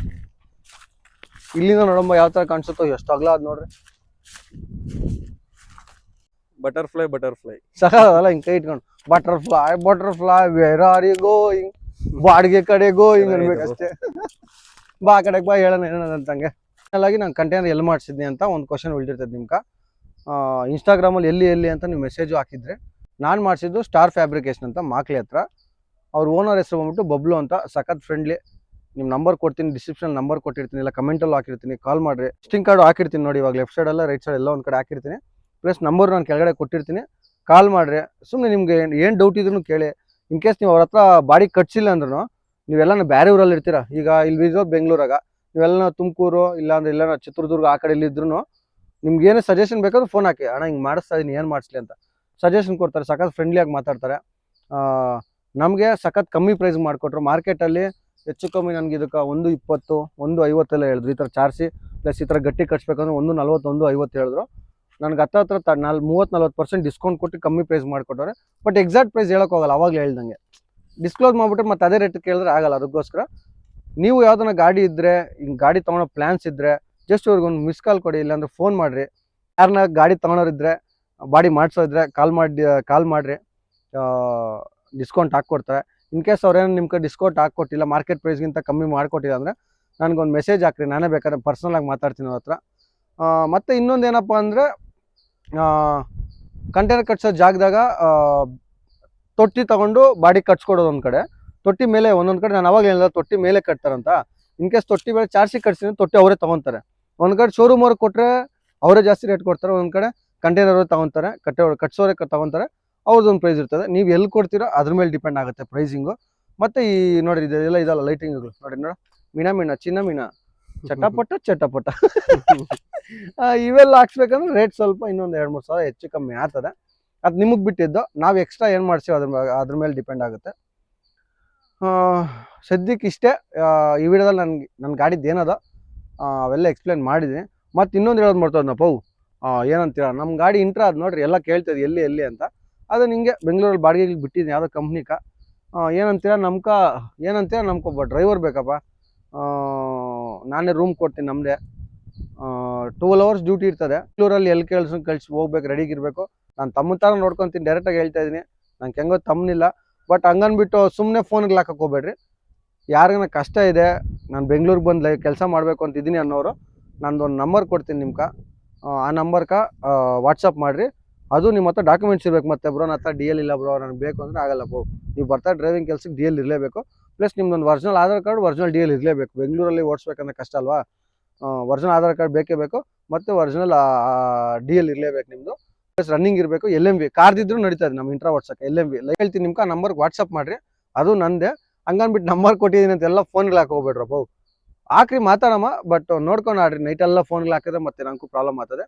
ಇಲ್ಲಿಂದ ನೋಡಮ್ಮ ಯಾವ ತರ ಕಾಣಿಸುತ್ತೋ ಎಷ್ಟು ಅಗಲ ಅದ್ ನೋಡ್ರಿ. ಬಟರ್ಫ್ಲೈ ಬಟರ್ಫ್ಲೈ ಸಖಲ್ಲ ಹಿಂಗ್ ಕೈ ಇಟ್ಕೊಂಡು. Butterfly butterfly where are you going ಬಾಡಿಗೆ ಕಡೆ ಗೋಯಿಂಗ್ ಹಿಂಗ್ ಅನ್ಬೇಕಷ್ಟೇ. ಬಾ ಆ ಕಡೆಗೆ ಬಾ ಹೇಳೋಣ ಹೇಳೋಣ ಅಂತಂಗೆ ಆಗಿ ನಾನು ಕಂಟೈನರ್ ಎಲ್ಲಿ ಮಾಡಿಸಿದ್ನಿ ಅಂತ ಒಂದು ಕ್ವಶನ್ ಉಳಿದಿರ್ತದೆ ನಿಮ್ಗೆ ಇನ್ಸ್ಟಾಗ್ರಾಮಲ್ಲಿ ಎಲ್ಲಿ ಎಲ್ಲಿ ಅಂತ ನೀವು ಮೆಸೇಜು ಹಾಕಿದ್ರೆ ನಾನು ಮಾಡಿಸಿದ್ದು ಸ್ಟಾರ್ ಫ್ಯಾಬ್ರಿಕೇಶನ್ ಅಂತ ಮಾಕ್ಲಿ ಹತ್ರ. ಅವ್ರ ಓನರ್ ಹೆಸರು ಬಂದ್ಬಿಟ್ಟು ಬಬ್ಲು ಅಂತ ಸಖತ್ ಫ್ರೆಂಡ್ಲಿ ನಿಮ್ಮ ನಂಬರ್ ಕೊಡ್ತೀನಿ ಡಿಸ್ಕ್ರಿಪ್ಷನ್ ನಂಬರ್ ಕೊಟ್ಟಿರ್ತೀನಿ, ಇಲ್ಲ ಕಮೆಂಟಲ್ಲೂ ಹಾಕಿರ್ತೀನಿ ಕಾಲ್ ಮಾಡಿರಿ. ಸ್ಟಿಂಗ್ ಕಾರ್ಡ್ ಹಾಕಿರ್ತೀನಿ ನೋಡಿ ಇವಾಗ ಲೆಫ್ಟ್ ಸೈಡ್ ಎಲ್ಲ ರೈಟ್ ಸೈಡ್ ಎಲ್ಲ ಒಂದು ಕಡೆ ಹಾಕಿರ್ತೀನಿ. ಪ್ಲಸ್ ನಂಬರ್ ನಾನು ಕೆಳಗಡೆ ಕೊಟ್ಟಿರ್ತೀನಿ. ಕಾಲ್ ಮಾಡಿರಿ. ಸುಮ್ಮನೆ ನಿಮಗೆ ಏನು ಡೌಟ್ ಇದ್ರೂ ಕೇಳಿ. ಇನ್ ಕೇಸ್ ನೀವು ಅವ್ರ ಹತ್ರ ಬಾಡಿ ಕಟ್ಸಿಲ್ಲ ಅಂದ್ರೂ ನೀವೆಲ್ಲ ಬೇರೆ ಊರಲ್ಲಿ ಇರ್ತೀರಾ? ಈಗ ಇಲ್ಲಿ ಇರೋದು ಬೆಂಗಳೂರಾಗ ನೀವೆಲ್ಲ ತುಮಕೂರು, ಇಲ್ಲಾಂದ್ರೆ ಇಲ್ಲ ಚಿತ್ರದುರ್ಗ ಆ ಕಡೆ ಇಲ್ಲಿದ್ರು ನಿಮ್ಗೆ ಏನೇ ಸಜೆಷನ್ ಬೇಕಾದ್ರೂ ಫೋನ್ ಹಾಕಿ. ಅಣ್ಣ, ಹಿಂಗೆ ಮಾಡಿಸ್ತಾ ಇದೀನಿ, ಏನು ಮಾಡಿಸ್ಲಿ ಅಂತ. ಸಜೆಷನ್ ಕೊಡ್ತಾರೆ, ಸಖತ್ ಫ್ರೆಂಡ್ಲಿಯಾಗಿ ಮಾತಾಡ್ತಾರೆ. ನಮಗೆ ಸಖತ್ ಕಮ್ಮಿ ಪ್ರೈಸ್ ಮಾಡಿಕೊಟ್ರು. ಮಾರ್ಕೆಟಲ್ಲಿ ಹೆಚ್ಚು ಕಮ್ಮಿ ನನಗೆ ಇದಕ್ಕೆ ಒಂದು ಇಪ್ಪತ್ತು, ಒಂದು ಐವತ್ತೆಲ್ಲ ಹೇಳಿದ್ರು. ಈ ಥರ ಚಾರ್ಸಿ ಪ್ಲಸ್ ಈ ಥರ ಗಟ್ಟಿ ಕಟ್ಸ್ಬೇಕಂದ್ರೆ ಒಂದು ನಲ್ವತ್ತೊಂದು ಐವತ್ತು ಹೇಳಿದ್ರು. ನನಗೆ ಹತ್ತ ಹತ್ರ ತ ನಾಲ್ ಮೂವತ್ತು ನಲ್ವತ್ತು ಪರ್ಸೆಂಟ್ ಡಿಸ್ಕೌಂಟ್ ಕೊಟ್ಟು ಕಮ್ಮಿ ಪ್ರೈಸ್ ಮಾಡಿಕೊಟ್ಟವ್ರೆ. ಬಟ್ ಎಕ್ಸಾಕ್ಟ್ ಪ್ರೈಸ್ ಹೇಳೋಕ್ಕಾಗಲ್ಲ ಅವಾಗಲೇ ಹೇಳ್ದಂಗೆ. ಡಿಸ್ಕ್ಲೋಸ್ ಮಾಡಿಬಿಟ್ರೆ ಮತ್ತೆ ಅದೇ ರೇಟ್ ಕೇಳಿದ್ರೆ ಆಗಲ್ಲ, ಅದಕ್ಕೋಸ್ಕರ. ನೀವು ಯಾವ್ದನ್ನ ಗಾಡಿ ಇದ್ದರೆ ಹಿಂಗೆ ಗಾಡಿ ತೊಗೊಳೋ ಪ್ಲ್ಯಾನ್ಸ್ ಇದ್ದರೆ ಜಸ್ಟ್ ಇವ್ರಿಗೆ ಒಂದು ಮಿಸ್ ಕಾಲ್ ಕೊಡಿ, ಇಲ್ಲಾಂದ್ರೆ ಫೋನ್ ಮಾಡಿರಿ. ಯಾರನ್ನ ಗಾಡಿ ತೊಗೊಳೋರಿದ್ರೆ ಬಾಡಿ ಮಾಡಿಸೋದ್ರೆ ಕಾಲ್ ಮಾಡಿ ಕಾಲ್ ಮಾಡಿರಿ. ಡಿಸ್ಕೌಂಟ್ ಹಾಕ್ಕೊಡ್ತಾರೆ. ಇನ್ ಕೇಸ್ ಅವ್ರೇನು ನಿಮ್ಗೆ ಡಿಸ್ಕೌಂಟ್ ಹಾಕ್ಕೊಟ್ಟಿಲ್ಲ ಮಾರ್ಕೆಟ್ ಪ್ರೈಸ್ಗಿಂತ ಕಮ್ಮಿ ಮಾಡಿಕೊಟ್ಟಿಲ್ಲ ಅಂದರೆ ನನಗೊಂದು ಮೆಸೇಜ್ ಹಾಕ್ರಿ, ನಾನೇ ಬೇಕಾದ್ರೆ ಪರ್ಸ್ನಲಾಗಿ ಮಾತಾಡ್ತೀನಿ ಅವ್ರ ಹತ್ರ. ಮತ್ತು ಇನ್ನೊಂದು ಏನಪ್ಪ ಅಂದರೆ ಕಂಟೈನರ್ ಕಟ್ಸೋ ಜಾಗದಾಗ ತೊಟ್ಟಿ ತಗೊಂಡು ಬಾಡಿ ಕಟ್ಸ್ಕೊಡೋದು ಒಂದು ಕಡೆ. ತೊಟ್ಟಿ ಮೇಲೆ, ಒಂದೊಂದು ಕಡೆ ನಾನು ಅವಾಗ ಏನಿಲ್ಲ ತೊಟ್ಟಿ ಮೇಲೆ ಕಟ್ತಾರಂತ. ಇನ್ ಕೇಸ್ ತೊಟ್ಟಿ ಮೇಲೆ ಚಾರ್ಜಿ ಕಟ್ಸಿದ್ರೆ ತೊಟ್ಟಿ ಅವರೇ ತೊಗೊತಾರೆ. ಒಂದು ಕಡೆ ಶೋರೂಮ್ ಅವ್ರಿಗೆ ಕೊಟ್ಟರೆ ಅವರೇ ಜಾಸ್ತಿ ರೇಟ್ ಕೊಡ್ತಾರೆ, ಒಂದು ಕಡೆ ಕಂಟೈನರ್ ಅವ್ರು ತೊಗೊತಾರೆ, ಕಟ್ಟೆ ಕಟ್ಸೋರೆ ತಗೊಂತಾರೆ. ಅವ್ರದ್ದೊಂದು ಪ್ರೈಸ್ ಇರ್ತದೆ. ನೀವು ಎಲ್ಲಿ ಕೊಡ್ತೀರೋ ಅದ್ರ ಮೇಲೆ ಡಿಪೆಂಡ್ ಆಗುತ್ತೆ ಪ್ರೈಸಿಂಗು ಮತ್ತೆ ಈ ನೋಡಿ ಇದೆಲ್ಲ ಇದಲ್ಲ ಲೈಟಿಂಗ್ಗಳು ನೋಡಿ ನೋಡ. ಮೀನ ಮೀನ, ಚಿನ್ನ ಮೀನ. ಚಟಪಟ ಚಟಪಟ. ಇವೆಲ್ಲ ಹಾಕ್ಸ್ಬೇಕಂದ್ರೆ ರೇಟ್ ಸ್ವಲ್ಪ ಇನ್ನೊಂದು ಎರಡು ಮೂರು ಸಾವಿರ ಹೆಚ್ಚು ಕಮ್ಮಿ ಆಗ್ತದೆ. ಅದು ನಿಮಗೆ ಬಿಟ್ಟಿದ್ದು. ನಾವು ಎಕ್ಸ್ಟ್ರಾ ಏನು ಮಾಡ್ತೀವಿ ಅದ್ರ ಅದ್ರ ಮೇಲೆ ಡಿಪೆಂಡ್ ಆಗುತ್ತೆ. ಸದ್ಯಕ್ಕೆ ಇಷ್ಟೇ. ಈ ವಿಡಿಯೋದಲ್ಲಿ ನನ್ಗೆ ನನ್ನ ಗಾಡಿದ್ದು ಏನದ? ಅವೆಲ್ಲ ಎಕ್ಸ್ಪ್ಲೇನ್ ಮಾಡಿದ್ದೀನಿ. ಮತ್ತು ಇನ್ನೊಂದು ಹೇಳೋದು ಮಾಡ್ತದ ನಾವು ಪೌ ಏನಂತೀರ? ನಮ್ಮ ಗಾಡಿ ಇಂಟ್ರ ಅದು ನೋಡ್ರಿ. ಎಲ್ಲ ಕೇಳ್ತದೆ ಎಲ್ಲಿ ಎಲ್ಲಿ ಅಂತ. ಅದು ನಿಂಗೆ ಬೆಂಗಳೂರಲ್ಲಿ ಬಾಡಿಗೆಗೆ ಬಿಟ್ಟಿದ್ದೀನಿ ಯಾವುದೋ ಕಂಪ್ನಿಕ ಏನಂತೀರ ನಮ್ಕ, ಏನಂತೀರ ನಮ್ಗೊಬ್ಬ ಡ್ರೈವರ್ ಬೇಕಪ್ಪ. ನಾನೇ ರೂಮ್ ಕೊಡ್ತೀನಿ ನಮ್ಮದೇ ಟೂಲ್ ಅವರ್ಸ್ ಡ್ಯೂಟಿ ಇರ್ತದೆ. ಬೆಂಗಳೂರಲ್ಲಿ ಎಲ್ಲಿ ಕೇಳಿಸ್ ಕಳ್ಸಿ, ಹೋಗ್ಬೇಕು ರೆಡಿಗಿರಬೇಕು ನಾನು ತಮ್ಮ ಥರ ನೋಡ್ಕೊತೀನಿ ಡೈರೆಕ್ಟಾಗಿ ಹೇಳ್ತಾ ಇದ್ದೀನಿ ನಂಗೆ ಹೆಂಗೋ ತಮ್ಮನಿಲ್ಲ. ಬಟ್ ಹಂಗನ್ಬಿಟ್ಟು ಸುಮ್ಮನೆ ಫೋನಿಗೆ ಹಾಕಕ್ಕೆ ಹೋಗ್ಬೇಡ್ರಿ. ಯಾರಿಗಾನ ಕಷ್ಟ ಇದೆ, ನಾನು ಬೆಂಗಳೂರಿಗೆ ಬಂದು ಕೆಲಸ ಮಾಡಬೇಕು ಅಂತಿದ್ದೀನಿ ಅನ್ನೋರು, ನಂದೊಂದು ನಂಬರ್ ಕೊಡ್ತೀನಿ ನಿಮ್ಗೆ ಆ ನಂಬರ್ಕ ವಾಟ್ಸಪ್ ಮಾಡಿರಿ. ಅದು ನಿಮ್ಮ ಹತ್ರ ಡಾಕ್ಯುಮೆಂಟ್ಸ್ ಇರಬೇಕು ಮತ್ತೆ ಬ್ರೋ ನನ್ನ ಹತ್ರ ಡಿ ಎಲ್ ಇಲ್ಲ ಬ್ರೋ ನನಗೆ ಬೇಕು ಅಂದರೆ ಆಗಲ್ಲ ಬ್ರೋ ನೀವು ಬರ್ತಾ ಡ್ರೈವಿಂಗ್ ಕೆಲಸಕ್ಕೆ ಡಿ ಎಲ್ ಇರಲೇಬೇಕು. Plus ನಿಮ್ದೊಂದು original Aadhaar card original D L ಇರಲೇಬೇಕು. ಬೆಂಗಳೂರಲ್ಲಿ ಓಡಿಸ್ಬೇಕಂದ್ರೆ ಕಷ್ಟ ಅಲ್ವಾ? ವರ್ಜಿನಲ್ ಆಧಾರ್ ಕಾರ್ಡ್ ಬೇಕೇ ಬೇಕು, ಮತ್ತು ವರ್ಜಿನಲ್ ಡಿ ಎಲ್ ಇರಲೇಬೇಕು ನಿಮ್ಮದು ಪ್ಲಸ್ ರನ್ನಿಂಗ್ ಇರಬೇಕು ಎಲ್ ಎಂ ವಿ ಕಾರ್ದಿದ್ರು ನಡೀತದೆ ನಮ್ಮ ಇಂಟ್ರಾ ವಾಟ್ಸಕ್ಕೆ ಎಲ್ ಎಂ ವಿ ಲೈಕ್ ಹೇಳ್ತೀನಿ ನಿಮ್ಗೆ ನಂಬರ್ಗೆ ವಾಟ್ಸಪ್ ಮಾಡಿರಿ. ಅದು ನಂದೇ. ಹಂಗನ್ಬಿಟ್ಟು ನಂಬರ್ ಕೊಟ್ಟಿದ್ದೀನಿ ಅಂತ ಎಲ್ಲ ಫೋನ್ಗಳು ಹಾಕಿ ಹೋಗ್ಬೇಡ್ರಪ್ಪ. ಅವು. ಹಾಕ್ರಿ ಮಾತಾಡಮ್ಮ ಬಟ್ ನೋಡ್ಕೊಂಡು ಆಡ್ರಿ. ನೈಟೆಲ್ಲ ಫೋನ್ಗಳು ಹಾಕಿದ್ರೆ ಮತ್ತೆ ನನಗೂ ಪ್ರಾಬ್ಲಮ್ ಆಗ್ತದೆ.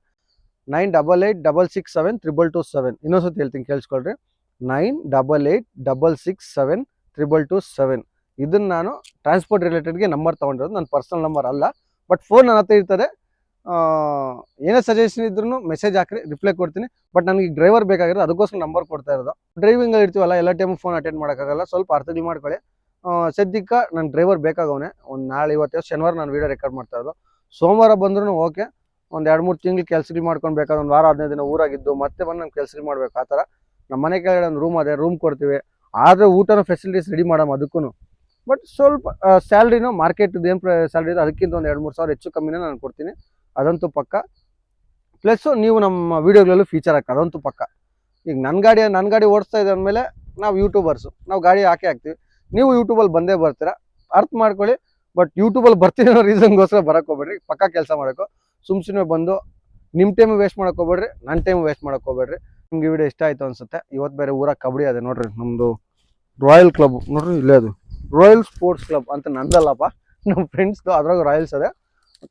Nine double eight double six seven triple two seven. ಇನ್ನೊಂದ್ಸತಿ ಹೇಳ್ತೀನಿ, ಕೇಳಿಸ್ಕೊಳ್ರಿ. Nine double eight double six seven triple two seven. ಇದನ್ನ ನಾನು ಟ್ರಾನ್ಸ್ಪೋರ್ಟ್ ರಿಲೇಟೆಡ್ಗೆ ನಂಬರ್ ತೊಗೊಂಡಿರೋದು ನನ್ನ ಪರ್ಸನಲ್ ನಂಬರ್ ಅಲ್ಲ. ಬಟ್ ಫೋನ್ ನನ್ನ ಹತ್ರ ಇರ್ತದೆ. ಏನೇ ಸಜೆಷನ್ ಇದ್ರೂ ಮೆಸೇಜ್ ಹಾಕ್ರಿ ರಿಪ್ಲೈ ಕೊಡ್ತೀನಿ. ಬಟ್ ನನಗೆ ಡ್ರೈವರ್ ಬೇಕಾಗಿರೋದು, ಅದಕ್ಕೋಸ್ಕರ ನಂಬರ್ ಕೊಡ್ತಾ ಇರೋದು. ಡ್ರೈವಿಂಗ್ ಇರ್ತೀವಲ್ಲ, ಎಲ್ಲ ಟೈಮ್ ಫೋನ್ ಅಟೆಂಡ್ ಮಾಡೋಕ್ಕಾಗಲ್ಲ, ಸ್ವಲ್ಪ ಅರ್ಥಗಳು ಮಾಡ್ಕೊಳ್ಳಿ. ಸದ್ಯಕ್ಕೆ ನನ್ನ ಡ್ರೈವರ್ ಬೇಕಾಗವನೆ. ಒಂದು ನಾಳೆ ಇವತ್ತು ಶನಿವಾರ ನಾನು ವೀಡಿಯೋ ರೆಕಾರ್ಡ್ ಮಾಡ್ತಾ ಇರೋದು. ಸೋಮವಾರ ಬಂದ್ರೂ ಓಕೆ ಒಂದು ಎರಡು ಮೂರು ತಿಂಗಳು ಕೆಲಸಗಳು ಮಾಡ್ಕೊಂಡು ಬೇಕಾದ್ರೆ ಒಂದು ವಾರ ಹದಿನೈದು ದಿನ ಊರಾಗಿದ್ದು ಮತ್ತೆ ಬಂದು ನಾನು ಕೆಲಸಗಳು ಮಾಡ್ಬೇಕು, ಆ ಥರ. ನಮ್ಮ ಮನೆ ಕೆಳಗಡೆ ಒಂದು ರೂಮ್ ಅದೇ ರೂಮ್ ಕೊಡ್ತೀವಿ. ಆದರೆ ಊಟನ ಫೆಸಿಲಿಟೀಸ್ ರೆಡಿ ಮಾಡಮ್ಮ ಅದಕ್ಕೂ ಬಟ್ ಸ್ವಲ್ಪ ಸ್ಯಾಲ್ರಿನೂ ಮಾರ್ಕೆಟ್ ಏನು ಸ್ಯಾಲ್ರಿ ಇದೆ ಅದಕ್ಕಿಂತ ಒಂದು ಎರಡು ಮೂರು ಸಾವಿರ ಹೆಚ್ಚು ಕಮ್ಮಿನೇ ನಾನು ಕೊಡ್ತೀನಿ. ಅದಂತೂ ಪಕ್ಕ. ಪ್ಲಸ್ಸು ನೀವು ನಮ್ಮ ವೀಡಿಯೋಗಳಲ್ಲೂ ಫೀಚರ್ ಹಾಕಿ, ಅದಂತೂ ಪಕ್ಕ. ಈಗ ನನ್ನ ಗಾಡಿ ನನ್ನ ಗಾಡಿ ಓಡಿಸ್ತಾ ಇದ್ದ ಅಂದಮೇಲೆ ನಾವು ಯೂಟ್ಯೂಬರ್ಸು ನಾವು ಗಾಡಿ ಹಾಕೇ ಹಾಕ್ತೀವಿ. ನೀವು ಯೂಟ್ಯೂಬಲ್ಲಿ ಬಂದೇ ಬರ್ತೀರಾ. ಅರ್ಥ ಮಾಡ್ಕೊಳ್ಳಿ. ಬಟ್ ಯೂಟ್ಯೂಬಲ್ಲಿ ಬರ್ತೀನಿ ಅನ್ನೋ ರೀಸನ್ಗೋಸ್ಕರ ಬರಕ್ಕೆ ಹೋಗ್ಬೇಡ್ರಿ. ಪಕ್ಕ ಕೆಲಸ ಮಾಡಬೇಕು ಸುಮ್ ಸುಮ್ಮನೆ ಬಂದು ನಿಮ್ಮ ಟೈಮ್ ವೇಸ್ಟ್ ಮಾಡಕ್ಕೆ ಹೋಗ್ಬೇಡ್ರಿ ನನ್ನ ಟೈಮ್ ವೇಸ್ಟ್ ಮಾಡಕ್ಕೆ ಹೋಗ್ಬೇಡ್ರಿ. ನಿಮ್ಗೆ ವಿಡಿಯೋ ಇಷ್ಟ ಆಯಿತು ಅನ್ಸುತ್ತೆ. ಇವತ್ತು ಬೇರೆ ಊರಾಗ ಕಬಡ್ಡಿ ಅದೇ ನೋಡ್ರಿ ನಮ್ಮದು ರಾಯಲ್ ಕ್ಲಬ್ ನೋಡ್ರಿ ಇಲ್ಲೇ ಅದು. ರಾಯಲ್ ಸ್ಪೋರ್ಟ್ಸ್ ಕ್ಲಬ್ ಅಂತ ನಂದಲ್ಲಪ್ಪ. ನಮ್ಮ ಫ್ರೆಂಡ್ಸ್ದು ಅದ್ರಾಗ ರಾಯಲ್ಸ್ ಅದೇ.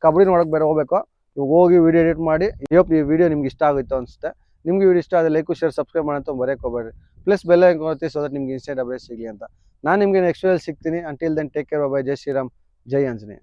ಕಬಡ್ಡಿ ನೋಡೋಕೆ ಬೇರೆ ಹೋಗ್ಬೇಕು. ಇವಾಗ ಹೋಗಿ ವಿಡಿಯೋ ಎಡಿಟ್ ಮಾಡಿ ಇವತ್ತು ಈ ವಿಡಿಯೋ ನಿಮ್ಗೆ ಇಷ್ಟ ಆಗುತ್ತೆ ಅನಿಸುತ್ತೆ. ನಿಮ್ಗೆ ವಿಡಿಯೋ ಇಷ್ಟ ಆದರೆ ಲೈಕ್ ಶೇರ್ ಸಬ್ಸ್ಕ್ರೈಬ್ ಮಾಡಂತ ಬರೋಕೆ ಹೋಗ್ಬೇಡ್ರಿ. ಪ್ಲಸ್ ಬೆಲ್ಲ ಹೆಂಗೆ ಸೊ ನಿಮ್ಗೆ ಇನ್ಸ್ಟೆಂಟ್ ಅಪ್ಡೇಟ್ ಸಿಗಲಿ ಅಂತ. ನಾನು ನಿಮಗೆ ನೆಕ್ಸ್ಟ್ ಸಿಗ್ತೀನಿ. Until then take care bye ಜೈ ಶ್ರೀರಾಮ್ ಜೈ ಆಂಜನೇಯ